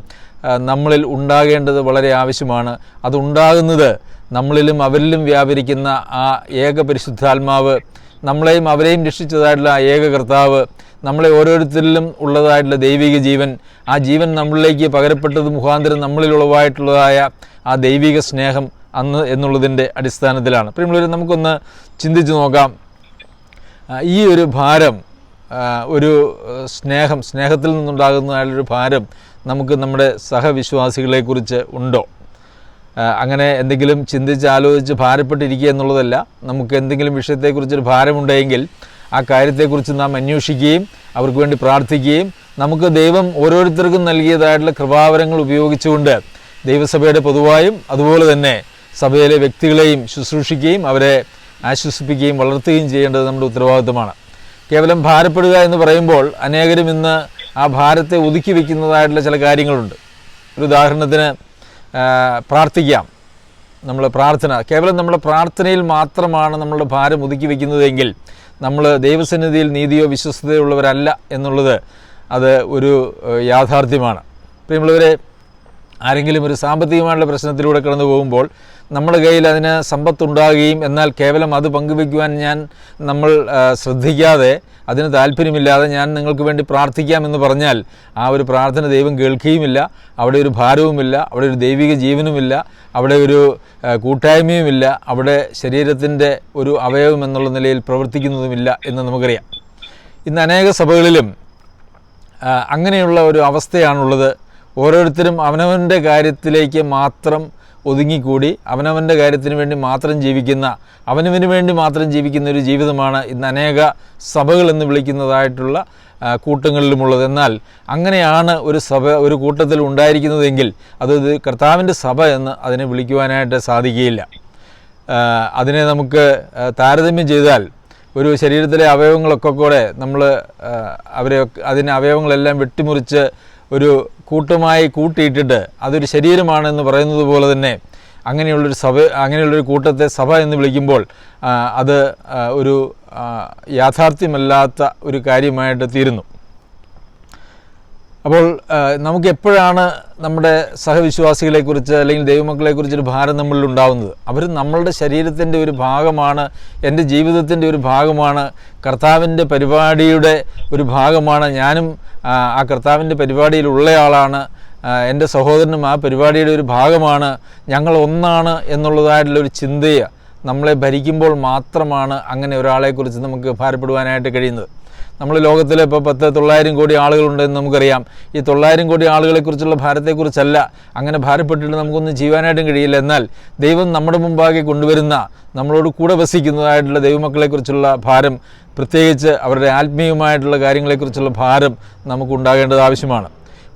S1: നമ്മളിൽ ഉണ്ടാകേണ്ടത് വളരെ ആവശ്യമാണ്. അതുണ്ടാകുന്നത് നമ്മളിലും അവരിലും വ്യാപരിക്കുന്ന ആ ഏക പരിശുദ്ധാത്മാവ് നമ്മളെയും അവരെയും രക്ഷിച്ചതായിട്ടുള്ള ആ ഏക കർത്താവ് നമ്മളെ ഓരോരുത്തരിലും ഉള്ളതായിട്ടുള്ള ദൈവിക ജീവൻ ആ ജീവൻ നമ്മളിലേക്ക് പകരപ്പെട്ടത് മുഖാന്തരം നമ്മളിൽ ഉളവായിട്ടുള്ളതായ ആ ദൈവിക സ്നേഹം അന്ന് എന്നുള്ളതിന്റെ അടിസ്ഥാനത്തിലാണ്. പ്രിയമുള്ളവർ നമുക്കൊന്ന് ചിന്തിച്ച് നോക്കാം. ഈ ഒരു ഭാരം ഒരു സ്നേഹം സ്നേഹത്തിൽ നിന്നുണ്ടാകുന്നതായുള്ളൊരു ഭാരം നമുക്ക് നമ്മുടെ സഹവിശ്വാസികളെക്കുറിച്ച് ഉണ്ടോ? അങ്ങനെ എന്തെങ്കിലും ചിന്തിച്ച് ആലോചിച്ച് ഭാരപ്പെട്ടിരിക്കുക എന്നുള്ളതല്ല. നമുക്ക് എന്തെങ്കിലും വിഷയത്തെക്കുറിച്ചൊരു ഭാരമുണ്ടെങ്കിൽ ആ കാര്യത്തെക്കുറിച്ച് നാം അന്വേഷിക്കുകയും അവർക്ക് വേണ്ടി പ്രാർത്ഥിക്കുകയും നമുക്ക് ദൈവം ഓരോരുത്തർക്കും നൽകിയതായിട്ടുള്ള കൃപാവരങ്ങൾ ഉപയോഗിച്ചുകൊണ്ട് ദൈവസഭയുടെ പൊതുവായും അതുപോലെ തന്നെ സഭയിലെ വ്യക്തികളെയും ശുശ്രൂഷിക്കുകയും അവരെ ആശ്വസിപ്പിക്കുകയും വളർത്തുകയും ചെയ്യേണ്ടത് നമ്മുടെ ഉത്തരവാദിത്വമാണ്. കേവലം ഭാരപ്പെടുക എന്ന് പറയുമ്പോൾ അനേകരും ഇന്ന് ആ ഭാരത്തെ ഒതുക്കി വയ്ക്കുന്നതായിട്ടുള്ള ചില കാര്യങ്ങളുണ്ട്. ഒരു ഉദാഹരണത്തിന് പ്രാർത്ഥിക്കാം. നമ്മൾ പ്രാർത്ഥന. കേവലം നമ്മുടെ പ്രാർത്ഥനയിൽ മാത്രമാണ് നമ്മളുടെ ഭാരം ഒതുക്കി വയ്ക്കുന്നതെങ്കിൽ നമ്മൾ ദൈവസന്നിധിയിൽ നീതിയോ വിശ്വസ്തയോ ഉള്ളവരല്ല എന്നുള്ളത് അത് ഒരു യാഥാർത്ഥ്യമാണ്. പ്രിയമുള്ളവരെ ആരെങ്കിലും ഒരു സാമ്പത്തികമായിട്ടുള്ള പ്രശ്നത്തിലൂടെ കടന്നു പോകുമ്പോൾ നമ്മുടെ കയ്യിൽ അതിന് സമ്പത്തുണ്ടാകുകയും എന്നാൽ കേവലം അത് പങ്കുവയ്ക്കുവാൻ ഞാൻ നമ്മൾ ശ്രദ്ധിക്കാതെ അതിന് താല്പര്യമില്ലാതെ ഞാൻ നിങ്ങൾക്ക് വേണ്ടി പ്രാർത്ഥിക്കാമെന്ന് പറഞ്ഞാൽ ആ ഒരു പ്രാർത്ഥന ദൈവം കേൾക്കുകയുമില്ല. അവിടെ ഒരു ഭാരവുമില്ല അവിടെ ഒരു ദൈവിക ജീവനുമില്ല അവിടെ ഒരു കൂട്ടായ്മയുമില്ല അവിടെ ശരീരത്തിന്റെ ഒരു അവയവം എന്നുള്ള നിലയിൽ പ്രവർത്തിക്കുന്നതുമില്ല എന്ന് നമുക്കറിയാം. ഇന്ന് അനേക സഭകളിലും അങ്ങനെയുള്ള ഒരു അവസ്ഥയാണുള്ളത്. ഓരോരുത്തരും അവനവന്റെ കാര്യത്തിലേക്ക് മാത്രം ഒതുങ്ങിക്കൂടി. അവനവന്റെ കാര്യത്തിന് വേണ്ടി മാത്രം ജീവിക്കുന്ന അവനവന് വേണ്ടി മാത്രം ജീവിക്കുന്ന ഒരു ജീവിതമാണ് ഇന്ന് അനേക സഭകൾ എന്ന് വിളിക്കുന്നതായിട്ടുള്ള കൂട്ടങ്ങളിലുമുള്ളത്. എന്നാൽ അങ്ങനെയാണ് ഒരു സഭ ഒരു കൂട്ടത്തിൽ ഉണ്ടായിരിക്കുന്നതെങ്കിൽ അത് കർത്താവിന്റെ സഭ എന്ന് അതിനെ വിളിക്കുവാനായിട്ട് സാധിക്കുകയില്ല. അതിനെ നമുക്ക് താരതമ്യം ചെയ്താൽ ഒരു ശരീരത്തിലെ അവയവങ്ങളൊക്കെ കൂടെ നമ്മൾ അവരെ അതിന്റെ അവയവങ്ങളെല്ലാം വെട്ടിമുറിച്ച് ഒരു കൂട്ടമായി കൂട്ടിയിട്ടിട്ട് അതൊരു ശരീരമാണെന്ന് പറയുന്നത് പോലെ തന്നെ അങ്ങനെയുള്ളൊരു സഭ അങ്ങനെയുള്ളൊരു കൂട്ടത്തെ സഭ എന്ന് വിളിക്കുമ്പോൾ അത് ഒരു യാഥാർത്ഥ്യമല്ലാത്ത ഒരു കാര്യമായിട്ട് തീരുന്നു. അപ്പോൾ നമുക്ക് എപ്പോഴാണ് നമ്മുടെ സഹവിശ്വാസികളെക്കുറിച്ച് അല്ലെങ്കിൽ ദൈവമക്കളെക്കുറിച്ചൊരു ഭാരം നമ്മളിൽ ഉണ്ടാവുന്നത്? അവർ നമ്മളുടെ ശരീരത്തിന്റെ ഒരു ഭാഗമാണ് എന്റെ ജീവിതത്തിന്റെ ഒരു ഭാഗമാണ് കർത്താവിന്റെ പരിപാടിയുടെ ഒരു ഭാഗമാണ് ഞാനും ആ, കർത്താവിന്റെ പരിപാടിയിലുള്ളയാളാണ് എന്റെ സഹോദരനും ആ പരിപാടിയുടെ ഒരു ഭാഗമാണ് ഞങ്ങൾ ഒന്നാണ് എന്നുള്ളതായിട്ടുള്ള ഒരു ചിന്തയെ നമ്മളെ ഭരിക്കുമ്പോൾ മാത്രമാണ് അങ്ങനെ ഒരാളെക്കുറിച്ച് നമുക്ക് ഭാരപ്പെടുവാനായിട്ട് കഴിയുന്നത്. നമ്മൾ ലോകത്തിൽ ഇപ്പോൾ പത്ത് തൊള്ളായിരം കോടി ആളുകളുണ്ടെന്ന് നമുക്കറിയാം. ഈ തൊള്ളായിരം കോടി ആളുകളെക്കുറിച്ചുള്ള ഭാരത്തെക്കുറിച്ചല്ല അങ്ങനെ ഭാരപ്പെട്ടിട്ട് നമുക്കൊന്നും ചെയ്യുവാനായിട്ടും കഴിയില്ല. എന്നാൽ ദൈവം നമ്മുടെ മുമ്പാകെ കൊണ്ടുവരുന്ന നമ്മളോട് കൂടെ വസിക്കുന്നതായിട്ടുള്ള ദൈവമക്കളെക്കുറിച്ചുള്ള ഭാരം പ്രത്യേകിച്ച് അവരുടെ ആത്മീയമായിട്ടുള്ള കാര്യങ്ങളെക്കുറിച്ചുള്ള ഭാരം നമുക്കുണ്ടാകേണ്ടത് ആവശ്യമാണ്.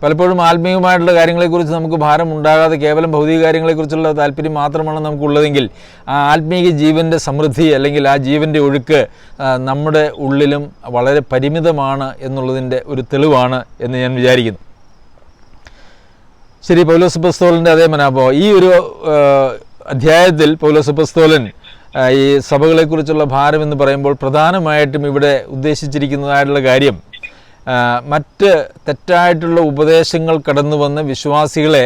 S1: പലപ്പോഴും ആത്മീയമായിട്ടുള്ള കാര്യങ്ങളെക്കുറിച്ച് നമുക്ക് ഭാരം ഉണ്ടാകാതെ കേവലം ഭൗതിക കാര്യങ്ങളെക്കുറിച്ചുള്ള താല്പര്യം മാത്രമാണ് നമുക്കുള്ളതെങ്കിൽ ആ ആത്മീയ ജീവന്റെ സമൃദ്ധി അല്ലെങ്കിൽ ആ ജീവന്റെ ഒഴുക്ക് നമ്മുടെ ഉള്ളിലും വളരെ പരിമിതമാണ് എന്നുള്ളതിന്റെ ഒരു തെളിവാണ് എന്ന് ഞാൻ വിചാരിക്കുന്നു. ശരി പൗലോസ് പസ്തോലിന്റെ അതേ മനാഭവം ഈ ഒരു അധ്യായത്തിൽ പൗലോസ് പസ്തോലൻ ഈ സഭകളെക്കുറിച്ചുള്ള ഭാരം എന്ന് പറയുമ്പോൾ പ്രധാനമായിട്ടും ഇവിടെ ഉദ്ദേശിച്ചിരിക്കുന്നതായിട്ടുള്ള കാര്യം മറ്റ് തെറ്റായിട്ടുള്ള ഉപദേശങ്ങൾ കടന്നു വന്ന് വിശ്വാസികളെ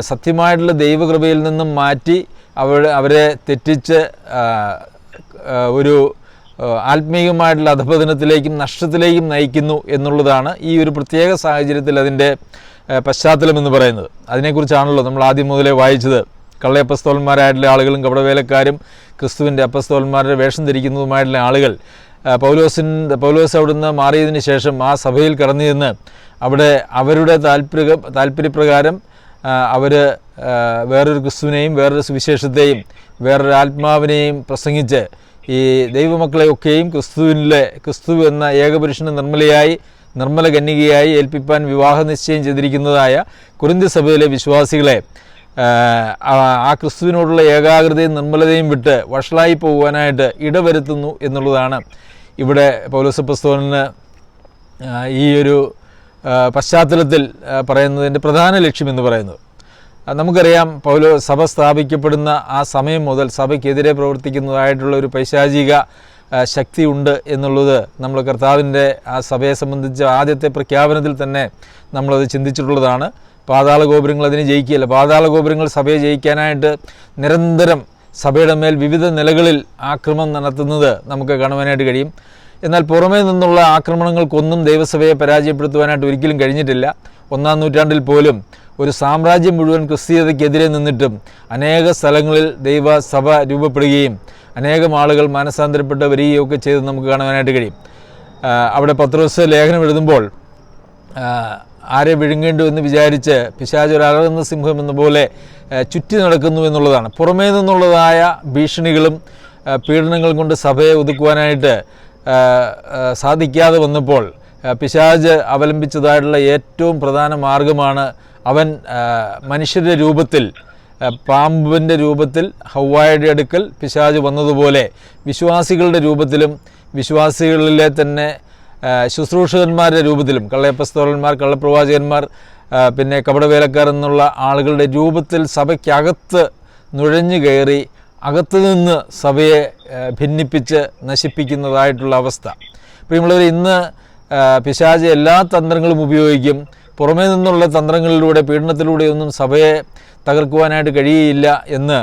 S1: സത്യമായിട്ടുള്ള ദൈവകൃപയിൽ നിന്നും മാറ്റി അവർ അവരെ തെറ്റിച്ച് ഒരു ആത്മീയമായിട്ടുള്ള അധപതനത്തിലേക്കും നഷ്ടത്തിലേക്കും നയിക്കുന്നു എന്നുള്ളതാണ് ഈ ഒരു പ്രത്യേക സാഹചര്യത്തിൽ അതിന്റെ പശ്ചാത്തലം എന്ന് പറയുന്നത്. അതിനെക്കുറിച്ചാണല്ലോ നമ്മൾ ആദ്യം മുതലേ വായിച്ചത്. കള്ളയപ്പസ്തോലന്മാരായിട്ടുള്ള ആളുകളും കപടവേലക്കാരും ക്രിസ്തുവിന്റെ അപ്പസ്തോലന്മാരുടെ വേഷം ധരിക്കുന്നതുമായിട്ടുള്ള ആളുകൾ പൗലോസിൻ പൗലോസ് അവിടുന്ന് മാറിയതിന് ശേഷം ആ സഭയിൽ കടന്നു ചെന്ന് അവിടെ അവരുടെ താല്പര്യ താല്പര്യപ്രകാരം അവർ വേറൊരു ക്രിസ്തുവിനെയും വേറൊരു സുവിശേഷത്തെയും വേറൊരു ആത്മാവിനെയും പ്രസംഗിച്ച് ഈ ദൈവമക്കളെ ഒക്കെയും ക്രിസ്തുവിനെ ക്രിസ്തു എന്ന ഏകപുരുഷന് നിർമ്മലയായി നിർമ്മല കന്യകയായി ഏൽപ്പിപ്പാൻ വിവാഹ നിശ്ചയം ചെയ്തിരിക്കുന്നതായ കുറിന്തി സഭയിലെ വിശ്വാസികളെ ആ, ക്രിസ്തുവിനോടുള്ള ഏകാഗ്രതയും നിർമ്മലതയും വിട്ട് വഷളായി പോകുവാനായിട്ട് ഇടവരുത്തുന്നു എന്നുള്ളതാണ് ഇവിടെ പൗലോസ് പുസ്തകന് ഈ ഒരു പശ്ചാത്തലത്തിൽ പറയുന്നതിന്റെ പ്രധാന ലക്ഷ്യമെന്ന് പറയുന്നത്. നമുക്കറിയാം പൗലോ സഭ സ്ഥാപിക്കപ്പെടുന്ന ആ സമയം മുതൽ സഭയ്ക്കെതിരെ പ്രവർത്തിക്കുന്നതായിട്ടുള്ള ഒരു പൈശാചിക ശക്തി ഉണ്ട് എന്നുള്ളത് നമ്മൾ കർത്താവിന്റെ ആ സഭയെ സംബന്ധിച്ച ആദ്യത്തെ പ്രഖ്യാപനത്തിൽ തന്നെ നമ്മളത് ചിന്തിച്ചിട്ടുള്ളതാണ്. പാതാള ഗോപുരങ്ങൾ അതിനെ ജയിക്കുകയില്ല. പാതാള ഗോപുരങ്ങൾ സഭയെ ജയിക്കാനായിട്ട് നിരന്തരം സഭയുടെ മേൽ വിവിധ നിലകളിൽ ആക്രമണം നടത്തുന്നത് നമുക്ക് കാണുവാനായിട്ട് കഴിയും. എന്നാൽ പുറമേ നിന്നുള്ള ആക്രമണങ്ങൾക്കൊന്നും ദൈവസഭയെ പരാജയപ്പെടുത്തുവാനായിട്ട് ഒരിക്കലും കഴിഞ്ഞിട്ടില്ല. ഒന്നാം നൂറ്റാണ്ടിൽ പോലും ഒരു സാമ്രാജ്യം മുഴുവൻ ക്രിസ്തീയതയ്ക്കെതിരെ നിന്നിട്ടും അനേക സ്ഥലങ്ങളിൽ ദൈവസഭ രൂപപ്പെടുകയും അനേകം ആളുകൾ മാനസാന്തരപ്പെട്ട് വരികയും ഒക്കെ ചെയ്ത് നമുക്ക് കാണുവാനായിട്ട് കഴിയും. അവിടെ പത്രോസ് ലേഖനം എഴുതുമ്പോൾ ആരെ വിഴുങ്ങേണ്ടു എന്ന് വിചാരിച്ച് പിശാജ് ഒരു അലറുന്ന സിംഹം എന്ന പോലെ ചുറ്റി നടക്കുന്നു എന്നുള്ളതാണ്. പുറമേ നിന്നുള്ളതായ ഭീഷണികളും പീഡനങ്ങളും കൊണ്ട് സഭയെ ഒതുക്കുവാനായിട്ട് സാധിക്കാതെ വന്നപ്പോൾ പിശാജ് അവലംബിച്ചതായിട്ടുള്ള ഏറ്റവും പ്രധാന മാർഗമാണ് അവൻ മനുഷ്യരുടെ രൂപത്തിൽ പാമ്പിന്റെ രൂപത്തിൽ ഹൗവായുടെ അടുക്കൽ പിശാജ് വന്നതുപോലെ വിശ്വാസികളുടെ രൂപത്തിലും വിശ്വാസികളിലെ തന്നെ ശുശ്രൂഷകന്മാരുടെ രൂപത്തിലും കള്ളയപ്പസ്തോലന്മാർ കള്ളപ്രവാചകന്മാർ പിന്നെ കപടവേലക്കാർ എന്നുള്ള ആളുകളുടെ രൂപത്തിൽ സഭയ്ക്കകത്ത് നുഴഞ്ഞു കയറി അകത്തു നിന്ന് സഭയെ ഭിന്നിപ്പിച്ച് നശിപ്പിക്കുന്നതായിട്ടുള്ള അവസ്ഥ. പ്രിയമുള്ളവർ ഇന്ന് പിശാജ് എല്ലാ തന്ത്രങ്ങളും ഉപയോഗിക്കും. പുറമേ നിന്നുള്ള തന്ത്രങ്ങളിലൂടെ പീഡനത്തിലൂടെയൊന്നും സഭയെ തകർക്കുവാനായിട്ട് കഴിയുകയില്ല എന്ന്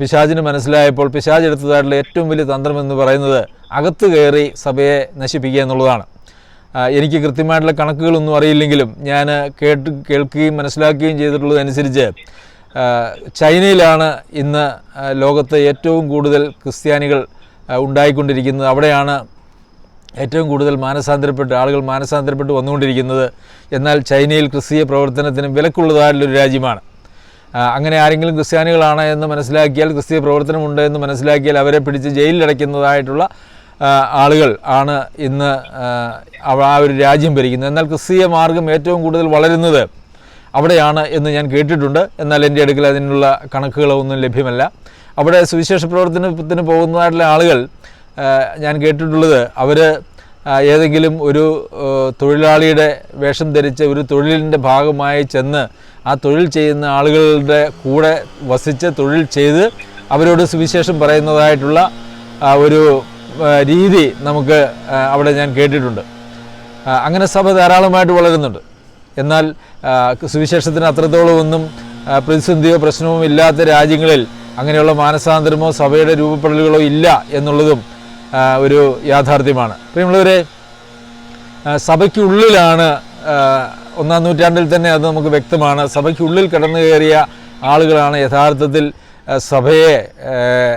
S1: പിശാചിന് മനസ്സിലായപ്പോൾ പിശാജ് എടുത്തതായിട്ടുള്ള ഏറ്റവും വലിയ തന്ത്രം എന്ന് പറയുന്നത് അകത്ത് കയറി സഭയെ നശിപ്പിക്കുക എന്നുള്ളതാണ്. എനിക്ക് കൃത്യമായിട്ടുള്ള കണക്കുകളൊന്നും അറിയില്ലെങ്കിലും ഞാൻ കേട്ട് കേൾക്കുകയും മനസ്സിലാക്കുകയും ചെയ്തിട്ടുള്ളതനുസരിച്ച് ചൈനയിലാണ് ഇന്ന് ലോകത്തെ ഏറ്റവും കൂടുതൽ ക്രിസ്ത്യാനികൾ ഉണ്ടായിക്കൊണ്ടിരിക്കുന്നത്. അവിടെയാണ് ഏറ്റവും കൂടുതൽ മാനസാന്തരപ്പെട്ട് ആളുകൾ മാനസാന്തരപ്പെട്ട് വന്നുകൊണ്ടിരിക്കുന്നത്. എന്നാൽ ചൈനയിൽ ക്രിസ്തീയ പ്രവർത്തനത്തിന് വിലക്കുള്ളതായിട്ടുള്ളൊരു രാജ്യമാണ്. അങ്ങനെ ആരെങ്കിലും ക്രിസ്ത്യാനികളാണ് എന്ന് മനസ്സിലാക്കിയാൽ ക്രിസ്തീയ പ്രവർത്തനമുണ്ട് എന്ന് മനസ്സിലാക്കിയാൽ അവരെ പിടിച്ച് ജയിലിലടയ്ക്കുന്നതായിട്ടുള്ള ആളുകൾ ആണ് ഇന്ന് ആ, ഒരു രാജ്യം ഭരിക്കുന്നത്. എന്നാൽ ക്രിസ്തീയ മാർഗം ഏറ്റവും കൂടുതൽ വളരുന്നത് അവിടെയാണ് എന്ന് ഞാൻ കേട്ടിട്ടുണ്ട്. എന്നാൽ എന്റെ അടുക്കൽ അതിനുള്ള കണക്കുകളൊന്നും ലഭ്യമല്ല. അവിടെ സുവിശേഷ പ്രവർത്തനത്തിന് പോകുന്നതായിട്ടുള്ള ആളുകൾ ഞാൻ കേട്ടിട്ടുള്ളത് അവർ ഏതെങ്കിലും ഒരു തൊഴിലാളിയുടെ വേഷം ധരിച്ച് ഒരു തൊഴിലിന്റെ ഭാഗമായി ചെന്ന് ആ തൊഴിൽ ചെയ്യുന്ന ആളുകളുടെ കൂടെ വസിച്ച് തൊഴിൽ ചെയ്ത് അവരോട് സുവിശേഷം പറയുന്നതായിട്ടുള്ള ഒരു രീതി നമുക്ക് അവിടെ ഞാൻ കേട്ടിട്ടുണ്ട്. അങ്ങനെ സഭ ധാരാളമായിട്ട് വളരുന്നുണ്ട്. എന്നാൽ സുവിശേഷത്തിന് അത്രത്തോളം ഒന്നും പ്രതിസന്ധിയോ പ്രശ്നമോ ഇല്ലാത്ത രാജ്യങ്ങളിൽ അങ്ങനെയുള്ള മാനസാന്തരമോ സഭയുടെ രൂപപ്പെടലുകളോ ഇല്ല എന്നുള്ളതും ഒരു യാഥാർത്ഥ്യമാണ്. പ്രിയമുള്ളവരെ സഭയ്ക്കുള്ളിലാണ് ഒന്നാം നൂറ്റാണ്ടിൽ തന്നെ അത് നമുക്ക് വ്യക്തമാണ്. സഭയ്ക്കുള്ളിൽ കടന്നു കയറിയ ആളുകളാണ് യഥാർത്ഥത്തിൽ സഭയെ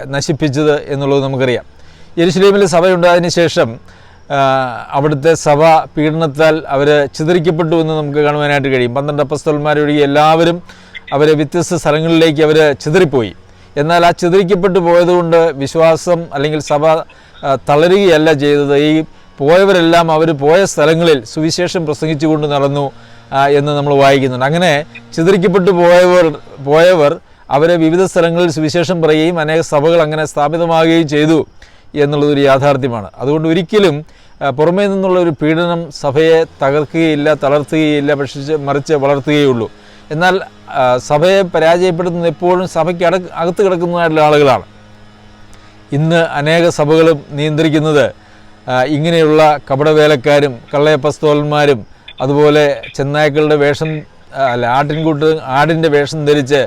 S1: നശിപ്പിച്ചത് എന്നുള്ളത് നമുക്കറിയാം. യെരുശലേമിൽ സഭയുണ്ടായതിനു ശേഷം അവിടുത്തെ സഭ പീഡനത്താൽ അവർ ചിതറിക്കപ്പെട്ടു എന്ന് നമുക്ക് കാണുവാനായിട്ട് കഴിയും. പന്ത്രണ്ട് അപ്പസ്തോന്മാരൊഴികെ എല്ലാവരും അവർ വ്യത്യസ്ത സ്ഥലങ്ങളിലേക്ക് അവർ ചിതറിപ്പോയി. എന്നാൽ ആ ചിതറിക്കപ്പെട്ടു പോയതുകൊണ്ട് വിശ്വാസം അല്ലെങ്കിൽ സഭ തളരുകയല്ല ചെയ്തത്. ഈ പോയവരെല്ലാം അവർ പോയ സ്ഥലങ്ങളിൽ സുവിശേഷം പ്രസംഗിച്ചുകൊണ്ട് നടന്നു എന്ന് നമ്മൾ വായിക്കുന്നുണ്ട്. അങ്ങനെ ചിതറിക്കപ്പെട്ടു പോയവർ പോയവർ അവരെ വിവിധ സ്ഥലങ്ങളിൽ സുവിശേഷം പറയുകയും അനേക സഭകൾ അങ്ങനെ സ്ഥാപിതമാകുകയും ചെയ്തു എന്നുള്ളതൊരു യാഥാർത്ഥ്യമാണ്. അതുകൊണ്ട് ഒരിക്കലും പുറമേ നിന്നുള്ള ഒരു പീഡനം സഭയെ തകർക്കുകയില്ല തളർത്തുകയില്ല പക്ഷേ മറിച്ച് വളർത്തുകയുള്ളൂ. എന്നാൽ സഭയെ പരാജയപ്പെടുത്തുന്നത് എപ്പോഴും സഭയ്ക്ക് അട അകത്ത് കിടക്കുന്നതായിട്ടുള്ള ആളുകളാണ്. ഇന്ന് അനേക സഭകളും നിയന്ത്രിക്കുന്നത് ഇങ്ങനെയുള്ള കപടവേലക്കാരും കള്ളയപ്പസ്തോലന്മാരും അതുപോലെ ചെന്നായ്ക്കളുടെ വേഷം അല്ല ആട്ടിൻകൂട്ട് ആടിന്റെ വേഷം ധരിച്ച്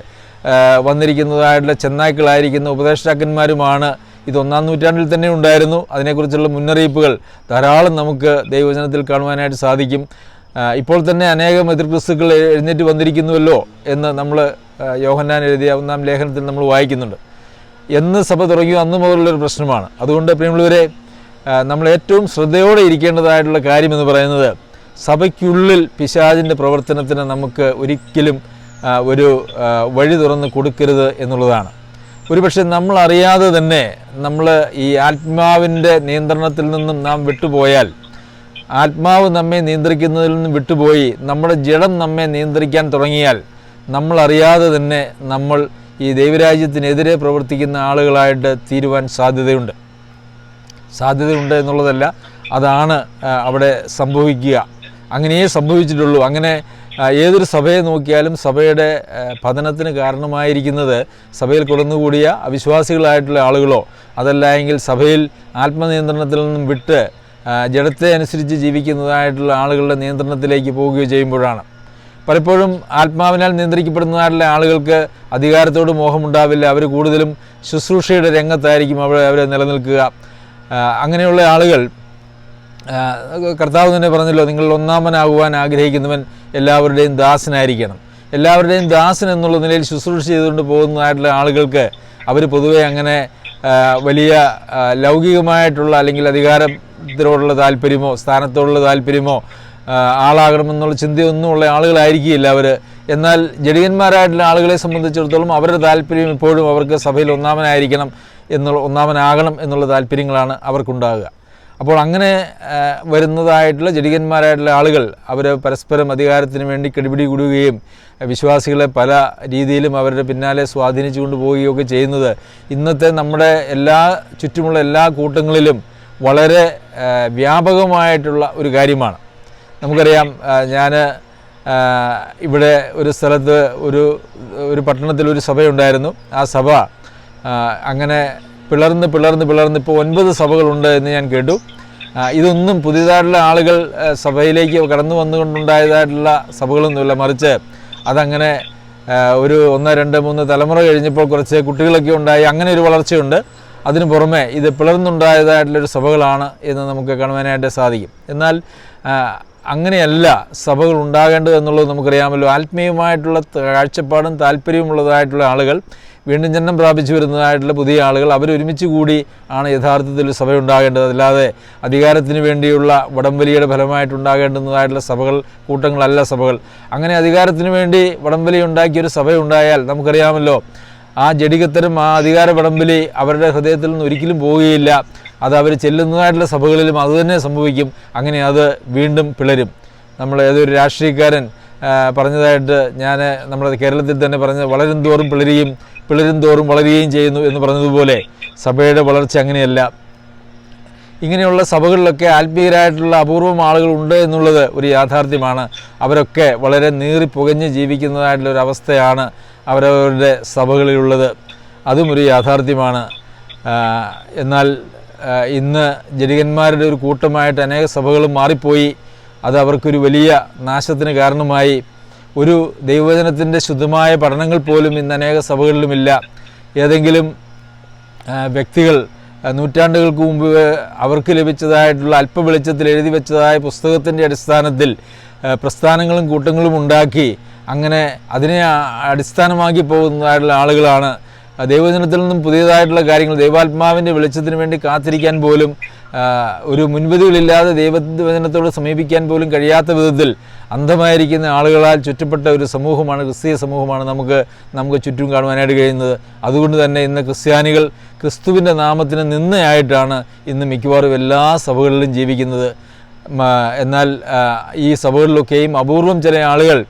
S1: വന്നിരിക്കുന്നതായിട്ടുള്ള ചെന്നായ്ക്കളായിരിക്കുന്ന ഉപദേഷ്ടാക്കന്മാരുമാണ് ഇത് ഒന്നാം നൂറ്റാണ്ടിൽ തന്നെ ഉണ്ടായിരുന്നു. അതിനെക്കുറിച്ചുള്ള മുന്നറിയിപ്പുകൾ ധാരാളം നമുക്ക് ദൈവജനത്തിൽ കാണുവാനായിട്ട് സാധിക്കും. ഇപ്പോൾ തന്നെ അനേകം എതിർക്രിസ്തുക്കൾ എഴുന്നേറ്റ് വന്നിരിക്കുന്നുവല്ലോ എന്ന് നമ്മൾ യോഹന്നാൻ എഴുതിയ ഒന്നാം ലേഖനത്തിൽ നമ്മൾ വായിക്കുന്നുണ്ട്. എന്ന് സഭ തുടങ്ങിയോ അന്ന് മുതലുള്ളൊരു പ്രശ്നമാണ്. അതുകൊണ്ട് പ്രിയമുള്ളവരെ നമ്മൾ ഏറ്റവും ശ്രദ്ധയോടെ ഇരിക്കേണ്ടതായിട്ടുള്ള കാര്യമെന്ന് പറയുന്നത് സഭയ്ക്കുള്ളിൽ പിശാചിന്റെ പ്രവർത്തനത്തിന് നമുക്ക് ഒരിക്കലും ഒരു വഴി തുറന്ന് കൊടുക്കരുത് എന്നുള്ളതാണ്. ഒരുപക്ഷെ നമ്മൾ അറിയാതെ തന്നെ നമ്മൾ ഈ ആത്മാവിന്റെ നിയന്ത്രണത്തിൽ നിന്നും നാം വിട്ടുപോയാൽ ആത്മാവ് നമ്മെ നിയന്ത്രിക്കുന്നതിൽ നിന്നും വിട്ടുപോയി നമ്മുടെ ജഡം നമ്മെ നിയന്ത്രിക്കാൻ തുടങ്ങിയാൽ നമ്മളറിയാതെ തന്നെ നമ്മൾ ഈ ദൈവരാജ്യത്തിനെതിരെ പ്രവർത്തിക്കുന്ന ആളുകളായിട്ട് തീരുവാൻ സാധ്യതയുണ്ട്. സാധ്യതയുണ്ട് എന്നുള്ളതല്ല അതാണ് അവിടെ സംഭവിക്കുക. അങ്ങനെയേ സംഭവിച്ചിട്ടുള്ളൂ. അങ്ങനെ ഏതൊരു സഭയെ നോക്കിയാലും സഭയുടെ പതനത്തിന് കാരണമായിരിക്കുന്നത് സഭയിൽ കൊടുന്നുകൂടിയ അവിശ്വാസികളായിട്ടുള്ള ആളുകളോ അതല്ല എങ്കിൽ സഭയിൽ ആത്മനിയന്ത്രണത്തിൽ നിന്നും വിട്ട് ജഡത്തെ അനുസരിച്ച് ജീവിക്കുന്നതായിട്ടുള്ള ആളുകളുടെ നിയന്ത്രണത്തിലേക്ക് പോവുകയോ ചെയ്യുമ്പോഴാണ്. പലപ്പോഴും ആത്മാവിനാൽ നിയന്ത്രിക്കപ്പെടുന്നതായിട്ടുള്ള ആളുകൾക്ക് അധികാരത്തോട് മോഹമുണ്ടാവില്ല. അവർ കൂടുതലും ശുശ്രൂഷയുടെ രംഗത്തായിരിക്കും അവർ അവർ നിലനിൽക്കുക. അങ്ങനെയുള്ള ആളുകൾ കർത്താവ് തന്നെ പറഞ്ഞല്ലോ നിങ്ങൾ ഒന്നാമനാകുവാൻ ആഗ്രഹിക്കുന്നവൻ എല്ലാവരുടെയും ദാസനായിരിക്കണം. എല്ലാവരുടെയും ദാസൻ എന്നുള്ള നിലയിൽ ശുശ്രൂഷ ചെയ്തുകൊണ്ട് പോകുന്നതായിട്ടുള്ള ആളുകൾക്ക് അവർ പൊതുവെ അങ്ങനെ വലിയ ലൗകികമായിട്ടുള്ള അല്ലെങ്കിൽ അധികാരത്തിനോടുള്ള താല്പര്യമോ സ്ഥാനത്തോടുള്ള താല്പര്യമോ ആളാകണമെന്നുള്ള ചിന്തയൊന്നും ഉള്ള ആളുകളായിരിക്കില്ല അവർ എന്നാൽ ജഡികന്മാരായിട്ടുള്ള ആളുകളെ സംബന്ധിച്ചിടത്തോളം അവരുടെ താല്പര്യം ഇപ്പോഴും അവർക്ക് സഭയിൽ ഒന്നാമനായിരിക്കണം എന്നുള്ള ഒന്നാമനാകണം എന്നുള്ള താല്പര്യങ്ങളാണ് അവർക്കുണ്ടാകുക. അപ്പോൾ അങ്ങനെ വരുന്നതായിട്ടുള്ള ജഡികന്മാരായിട്ടുള്ള ആളുകൾ അവർ പരസ്പരം അധികാരത്തിന് വേണ്ടി കെടുപിടി കൂടുകയും വിശ്വാസികളെ പല രീതിയിലും അവരുടെ പിന്നാലെ സ്വാധീനിച്ചു കൊണ്ടുപോവുകയൊക്കെ ചെയ്യുന്നത് ഇന്നത്തെ നമ്മുടെ എല്ലാ ചുറ്റുമുള്ള എല്ലാ കൂട്ടങ്ങളിലും വളരെ വ്യാപകമായിട്ടുള്ള ഒരു കാര്യമാണ്. നമുക്കറിയാം ഞാൻ ഇവിടെ ഒരു സ്ഥലത്ത് ഒരു ഒരു പട്ടണത്തിൽ ഒരു സഭയുണ്ടായിരുന്നു. ആ സഭ അങ്ങനെ പിളർന്ന് പിളർന്ന് പിളർന്ന് ഇപ്പോൾ ഒൻപത് സഭകളുണ്ട് എന്ന് ഞാൻ കേട്ടു. ഇതൊന്നും പുതിയതായിട്ടുള്ള ആളുകൾ സഭയിലേക്ക് കടന്നു വന്നുകൊണ്ടുണ്ടായതായിട്ടുള്ള സഭകളൊന്നുമില്ല. മറിച്ച് അതങ്ങനെ ഒരു ഒന്ന് രണ്ട് മൂന്ന് തലമുറ കഴിഞ്ഞപ്പോൾ കുറച്ച് കുട്ടികളൊക്കെ ഉണ്ടായി. അങ്ങനെ ഒരു വളർച്ചയുണ്ട്. അതിനു പുറമെ ഇത് പിളർന്നുണ്ടായതായിട്ടുള്ളൊരു സഭകളാണ് എന്ന് നമുക്ക് കാണുവാനായിട്ട് സാധിക്കും. എന്നാൽ അങ്ങനെയല്ല സഭകൾ ഉണ്ടാകേണ്ടത് എന്നുള്ളത് നമുക്കറിയാമല്ലോ. ആത്മീയമായിട്ടുള്ള കാഴ്ചപ്പാടും താല്പര്യമുള്ളതായിട്ടുള്ള ആളുകൾ വീണ്ടും ജന്മം പ്രാപിച്ചു വരുന്നതായിട്ടുള്ള പുതിയ ആളുകൾ അവരൊരുമിച്ച് കൂടി ആണ് യഥാർത്ഥത്തിൽ സഭ ഉണ്ടാകേണ്ടത് അല്ലാതെ അധികാരത്തിന് വേണ്ടിയുള്ള വടംവലിയുടെ ഫലമായിട്ടുണ്ടാകേണ്ടുന്നതായിട്ടുള്ള സഭകൾ കൂട്ടങ്ങളല്ല സഭകൾ. അങ്ങനെ അധികാരത്തിന് വേണ്ടി വടംവലി ഉണ്ടാക്കിയൊരു സഭ ഉണ്ടായാൽ നമുക്കറിയാമല്ലോ ആ ജഡികത്തരം ആ അധികാര വടംവലി അവരുടെ ഹൃദയത്തിൽ നിന്ന് ഒരിക്കലും പോവുകയില്ല. അത് അവർ ചെല്ലുന്നതായിട്ടുള്ള സഭകളിലും അതുതന്നെ സംഭവിക്കും. അങ്ങനെ അത് വീണ്ടും പിളരും. നമ്മൾ ഏതൊരു രാഷ്ട്രീയക്കാരൻ പറഞ്ഞതായിട്ട് ഞാൻ നമ്മുടെ കേരളത്തിൽ തന്നെ പറഞ്ഞ വളരും തോറും പിളരുകയും പിളരും തോറും വളരുകയും ചെയ്യുന്നു എന്ന് പറഞ്ഞതുപോലെ സഭയുടെ വളർച്ച അങ്ങനെയല്ല. ഇങ്ങനെയുള്ള സഭകളിലൊക്കെ ആത്മീയരായിട്ടുള്ള അപൂർവം ആളുകൾ ഉണ്ട് എന്നുള്ളത് ഒരു യാഥാർത്ഥ്യമാണ്. അവരൊക്കെ വളരെ നീറി പുകഞ്ഞ് ജീവിക്കുന്നതായിട്ടുള്ള ഒരു അവസ്ഥയാണ് അവരവരുടെ സഭകളിലുള്ളത്. അതും ഒരു യാഥാർത്ഥ്യമാണ്. എന്നാൽ ഇന്ന് ജനികന്മാരുടെ ഒരു കൂട്ടമായിട്ട് അനേക സഭകളും മാറിപ്പോയി. അത് അവർക്കൊരു വലിയ നാശത്തിന് കാരണമായി. ഒരു ദൈവവചനത്തിന്റെ ശുദ്ധമായ പഠനങ്ങൾ പോലും ഇന്ന് അനേക സഭകളിലുമില്ല. ഏതെങ്കിലും വ്യക്തികൾ നൂറ്റാണ്ടുകൾക്ക് മുമ്പ് അവർക്ക് ലഭിച്ചതായിട്ടുള്ള അല്പ വെളിച്ചത്തിൽ എഴുതി വെച്ചതായ പുസ്തകത്തിന്റെ അടിസ്ഥാനത്തിൽ പ്രസ്ഥാനങ്ങളും കൂട്ടങ്ങളും ഉണ്ടാക്കി അങ്ങനെ അതിനെ അടിസ്ഥാനമാക്കി പോകുന്നതായിട്ടുള്ള ആളുകളാണ് ആ, ദൈവവചനത്തിൽ നിന്നും പുതിയതായിട്ടുള്ള കാര്യങ്ങൾ ദൈവാത്മാവിന്റെ വെളിച്ചത്തിന് വേണ്ടി കാത്തിരിക്കാൻ പോലും ഒരു മുൻപതികളില്ലാതെ ദൈവവചനത്തോട് സമീപിക്കാൻ പോലും കഴിയാത്ത വിധത്തിൽ അന്ധമായിരിക്കുന്ന ആളുകളാൽ ചുറ്റപ്പെട്ട ഒരു സമൂഹമാണ് ക്രിസ്തീയ സമൂഹമാണ് നമുക്ക് നമുക്ക് ചുറ്റും കാണുവാനായിട്ട് കഴിയുന്നത്. അതുകൊണ്ട് തന്നെ ഇന്ന് ക്രിസ്ത്യാനികൾ ക്രിസ്തുവിന്റെ നാമത്തിന് നിന്നയായിട്ടാണ് ഇന്ന് മിക്കവാറും എല്ലാ സഭകളിലും ജീവിക്കുന്നത്. എന്നാൽ ഈ സഭകളിലൊക്കെയും അപൂർവം ചില ആളുകൾ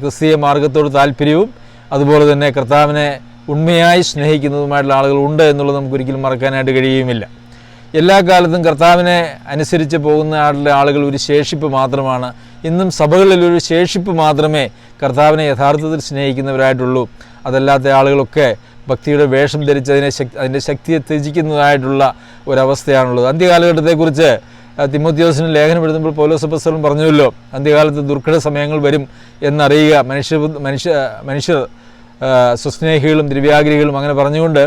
S1: ക്രിസ്തീയ മാർഗത്തോട് താല്പര്യവും അതുപോലെ തന്നെ കർത്താവിനെ ഉണ്മയായി സ്നേഹിക്കുന്നതുമായിട്ടുള്ള ആളുകൾ ഉണ്ട് എന്നുള്ളത് നമുക്ക് ഒരിക്കലും മറക്കാനായിട്ട് കഴിയുമില്ല എല്ലാ കാലത്തും കർത്താവിനെ അനുസരിച്ച് പോകുന്ന ആളുകൾ ഒരു ശേഷിപ്പ് മാത്രമാണ്. ഇന്നും സഭകളിൽ ഒരു ശേഷിപ്പ് മാത്രമേ കർത്താവിനെ യഥാർത്ഥത്തിൽ സ്നേഹിക്കുന്നവരായിട്ടുള്ളൂ. അതല്ലാത്ത ആളുകളൊക്കെ ഭക്തിയുടെ വേഷം ധരിച്ച് അതിനെ ശക്തി അതിന്റെ ശക്തിയെ ത്യജിക്കുന്നതായിട്ടുള്ള ഒരവസ്ഥയാണുള്ളത്. അന്ത്യകാലഘട്ടത്തെക്കുറിച്ച് തിമോത്യോസിന് ലേഖനം എഴുതുമ്പോൾ പൗലോസപ്പസ്തലം പറഞ്ഞുവല്ലോ അന്ത്യകാലത്ത് ദുർഘട സമയങ്ങൾ വരും എന്നറിയുക. മനുഷ്യ മനുഷ്യ മനുഷ്യർ സ്വസ്നേഹികളും ദ്രവ്യാഗ്രഹികളും അങ്ങനെ പറഞ്ഞുകൊണ്ട്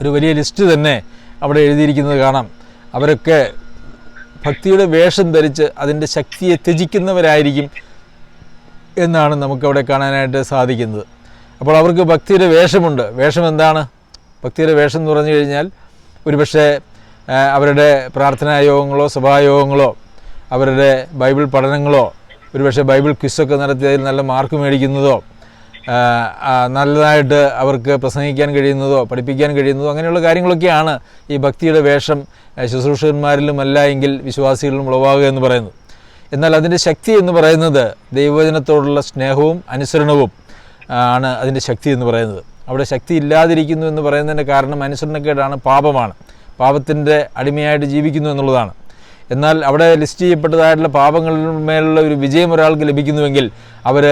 S1: ഒരു വലിയ ലിസ്റ്റ് തന്നെ അവിടെ എഴുതിയിരിക്കുന്നത് കാണാം. അവരൊക്കെ ഭക്തിയുടെ വേഷം ധരിച്ച് അതിന്റെ ശക്തിയെ ത്യജിക്കുന്നവരായിരിക്കും എന്നാണ് നമുക്കവിടെ കാണാനായിട്ട് സാധിക്കുന്നത്. അപ്പോൾ അവർക്ക് ഭക്തിയുടെ വേഷമുണ്ട്. വേഷം എന്താണ്? ഭക്തിയുടെ വേഷം എന്ന് പറഞ്ഞു കഴിഞ്ഞാൽ ഒരുപക്ഷെ അവരുടെ പ്രാർത്ഥനാ യോഗങ്ങളോ സഭായോഗങ്ങളോ അവരുടെ ബൈബിൾ പഠനങ്ങളോ ഒരുപക്ഷെ ബൈബിൾ ക്വിസൊക്കെ നടത്തിയതിൽ നല്ല മാർക്ക് മേടിക്കുന്നതോ നല്ലതായിട്ട് അവർക്ക് പ്രസംഗിക്കാൻ കഴിയുന്നതോ പഠിപ്പിക്കാൻ കഴിയുന്നതോ അങ്ങനെയുള്ള കാര്യങ്ങളൊക്കെയാണ് ഈ ഭക്തിയുടെ വേഷം ശുശ്രൂഷകന്മാരിലും അല്ല എങ്കിൽ വിശ്വാസികളിലും ഉളവാകുക എന്ന് പറയുന്നത്. എന്നാൽ അതിന്റെ ശക്തി എന്ന് പറയുന്നത് ദൈവവചനത്തോടുള്ള സ്നേഹവും അനുസരണവും ആണ് അതിന്റെ ശക്തി എന്ന് പറയുന്നത്. അവിടെ ശക്തി ഇല്ലാതിരിക്കുന്നു എന്ന് പറയുന്നതിന്റെ കാരണം അനുസരണക്കേടാണ് പാപമാണ്. പാപത്തിന്റെ അടിമയായിട്ട് ജീവിക്കുന്നു എന്നുള്ളതാണ്. എന്നാൽ അവിടെ ലിസ്റ്റ് ചെയ്യപ്പെട്ടതായിട്ടുള്ള പാപങ്ങളിന്മേലുള്ള ഒരു വിജയം ഒരാൾക്ക് ലഭിക്കുന്നുവെങ്കിൽ അവർ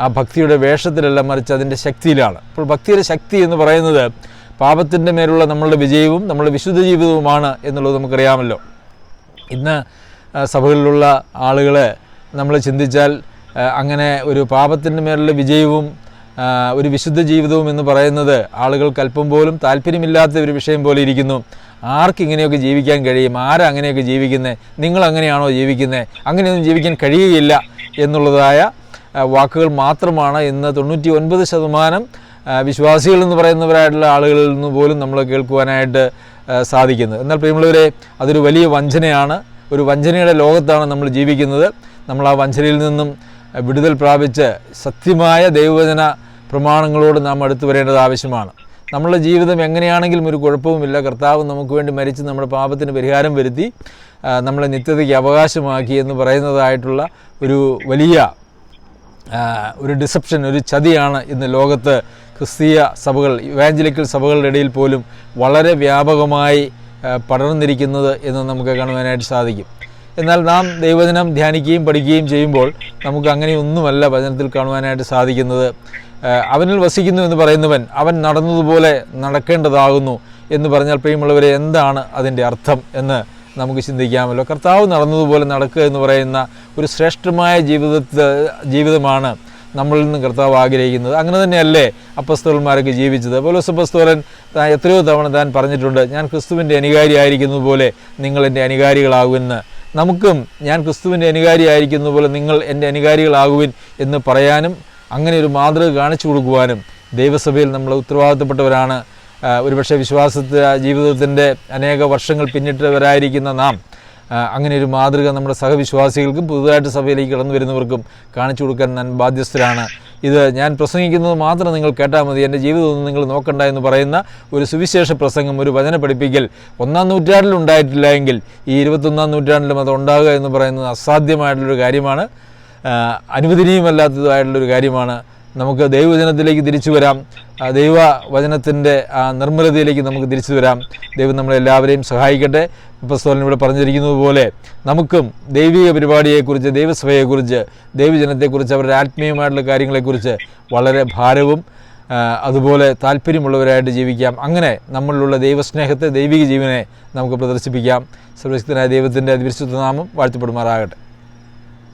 S1: ആ ഭക്തിയുടെ വേഷത്തിലല്ല മറിച്ച് അതിന്റെ ശക്തിയിലാണ്. അപ്പോൾ ഭക്തിയുടെ ശക്തി എന്ന് പറയുന്നത് പാപത്തിന്റെ മേലുള്ള നമ്മളുടെ വിജയവും നമ്മളുടെ വിശുദ്ധ ജീവിതവുമാണ് എന്നുള്ളത് നമുക്കറിയാമല്ലോ. ഇന്ന് സഭകളിലുള്ള ആളുകളെ നമ്മൾ ചിന്തിച്ചാൽ അങ്ങനെ ഒരു പാപത്തിന്റെ മേലുള്ള വിജയവും ഒരു വിശുദ്ധ ജീവിതവും എന്ന് പറയുന്നത് ആളുകൾക്ക് അല്പം പോലും താല്പര്യമില്ലാത്ത ഒരു വിഷയം പോലെ ഇരിക്കുന്നു. ആർക്കിങ്ങനെയൊക്കെ ജീവിക്കാൻ കഴിയും? ആരാ അങ്ങനെയൊക്കെ ജീവിക്കുന്നത് നിങ്ങൾ അങ്ങനെയാണോ ജീവിക്കുന്നത് അങ്ങനെയൊന്നും ജീവിക്കാൻ കഴിയുകയില്ല എന്നുള്ളതായ വാക്കുകൾ മാത്രമാണ് ഇന്ന് തൊണ്ണൂറ്റി ഒൻപത് ശതമാനം വിശ്വാസികൾ എന്ന് പറയുന്നവരായിട്ടുള്ള ആളുകളിൽ നിന്ന് പോലും നമ്മൾ കേൾക്കുവാനായിട്ട് സാധിക്കുന്നത്. എന്നാൽ പ്രിയമുള്ളവരെ അതൊരു വലിയ വഞ്ചനയാണ്. ഒരു വഞ്ചനയുടെ ലോകത്താണ് നമ്മൾ ജീവിക്കുന്നത്. നമ്മൾ ആ വഞ്ചനയിൽ നിന്നും വിടുതൽ പ്രാപിച്ച് സത്യമായ ദൈവവചന പ്രമാണങ്ങളോട് നാം അടുത്തു വരേണ്ടത് ആവശ്യമാണ്. നമ്മളുടെ ജീവിതം എങ്ങനെയാണെങ്കിലും ഒരു കുഴപ്പവുമില്ല. കർത്താവ് നമുക്ക് വേണ്ടി മരിച്ച് നമ്മുടെ പാപത്തിന് പരിഹാരം വരുത്തി നമ്മളെ നിത്യതയ്ക്ക് അവകാശമാക്കി എന്ന് പറയുന്നതായിട്ടുള്ള ഒരു വലിയ ഒരു ഡിസപ്ഷൻ ഒരു ചതിയാണ് ഇന്ന് ലോകത്ത് ക്രിസ്തീയ സഭകൾ ഇവാഞ്ചലിക്കൽ സഭകളുടെ ഇടയിൽ പോലും വളരെ വ്യാപകമായി പടർന്നിരിക്കുന്നത് എന്ന് നമുക്ക് കാണുവാനായിട്ട് സാധിക്കും. എന്നാൽ നാം ദൈവദിനം ധ്യാനിക്കുകയും പഠിക്കുകയും ചെയ്യുമ്പോൾ നമുക്ക് അങ്ങനെയൊന്നുമല്ല വചനത്തിൽ കാണുവാനായിട്ട് സാധിക്കുന്നത്. അവനിൽ വസിക്കുന്നു എന്ന് പറയുന്നവൻ അവൻ നടന്നതുപോലെ നടക്കേണ്ടതാകുന്നു എന്ന് പറഞ്ഞാൽ പ്രിയമുള്ളവരെ എന്താണ് അതിന്റെ അർത്ഥം എന്ന് നമുക്ക് ചിന്തിക്കാമല്ലോ. കർത്താവ് നടന്നതുപോലെ നടക്കുക എന്ന് പറയുന്ന ഒരു ശ്രേഷ്ഠമായ ജീവിതത്തെ ജീവിതമാണ് നമ്മളിൽ നിന്ന് കർത്താവ് ആഗ്രഹിക്കുന്നത്. അങ്ങനെ തന്നെയല്ലേ അപ്പസ്തോലന്മാരൊക്കെ ജീവിച്ചത്. പൗലോസ് അപ്പസ്തോലൻ എത്രയോ തവണ താൻ പറഞ്ഞിട്ടുണ്ട് ഞാൻ ക്രിസ്തുവിന്റെ അനുകാരിയായിരിക്കുന്നത് പോലെ നിങ്ങൾ എന്റെ അനുകാരികളാകുമെന്ന് നമുക്കും ഞാൻ ക്രിസ്തുവിന്റെ അനുകാരിയായിരിക്കുന്നത് പോലെ നിങ്ങൾ എന്റെ അനുകാരികളാകുവിൻ എന്ന് പറയാനും അങ്ങനെ ഒരു മാതൃക കാണിച്ചു കൊടുക്കുവാനും ദൈവസഭയിൽ നമ്മൾ ഉത്തരവാദിത്തപ്പെട്ടവരാണ്. ഒരുപക്ഷെ വിശ്വാസത്തെ ജീവിതത്തിന്റെ അനേക വർഷങ്ങൾ പിന്നിട്ടവരായിരിക്കുന്ന നാം അങ്ങനെ ഒരു മാതൃക നമ്മുടെ സഹവിശ്വാസികൾക്കും പുതുതായിട്ട് സഭയിലേക്ക് കടന്നു വരുന്നവർക്കും കാണിച്ചു കൊടുക്കാൻ ഞാൻ ബാധ്യസ്ഥരാണ്. ഇത് ഞാൻ പ്രസംഗിക്കുന്നത് മാത്രം നിങ്ങൾ കേട്ടാൽ മതി. എന്റെ ജീവിതമൊന്നും നിങ്ങൾ നോക്കണ്ട എന്ന് പറയുന്ന ഒരു സുവിശേഷ പ്രസംഗം ഒരു വചന പഠിപ്പിക്കൽ ഒന്നാം നൂറ്റാണ്ടിൽ ഉണ്ടായിട്ടില്ല എങ്കിൽ ഈ ഇരുപത്തൊന്നാം നൂറ്റാണ്ടിലും അത് ഉണ്ടാകുക എന്ന് പറയുന്നത് അസാധ്യമായിട്ടുള്ളൊരു കാര്യമാണ്. അനുവദനീയമല്ലാത്തതുമായിട്ടുള്ളൊരു കാര്യമാണ്. നമുക്ക് ദൈവവചനത്തിലേക്ക് തിരിച്ചു വരാം. ആ ദൈവവചനത്തിന്റെ ആ നിർമ്മലതയിലേക്ക് നമുക്ക് തിരിച്ചു വരാം. ദൈവം നമ്മളെല്ലാവരെയും സഹായിക്കട്ടെ. പ്രസ്തോലൻ ഇവിടെ പറഞ്ഞിരിക്കുന്നത് പോലെ നമുക്കും ദൈവിക പരിപാടിയെക്കുറിച്ച് ദൈവസഭയെക്കുറിച്ച് ദൈവജനത്തെക്കുറിച്ച് അവരുടെ ആത്മീയമായിട്ടുള്ള കാര്യങ്ങളെക്കുറിച്ച് വളരെ ഭാരവും അതുപോലെ താല്പര്യമുള്ളവരായിട്ട് ജീവിക്കാം. അങ്ങനെ നമ്മളിലുള്ള ദൈവസ്നേഹത്തെ ദൈവിക ജീവനെ നമുക്ക് പ്രദർശിപ്പിക്കാം. സർവശക്തനായ ദൈവത്തിന്റെ അതിവിശുദ്ധ നാമം വാഴ്ത്തപ്പെടുമാറാകട്ടെ.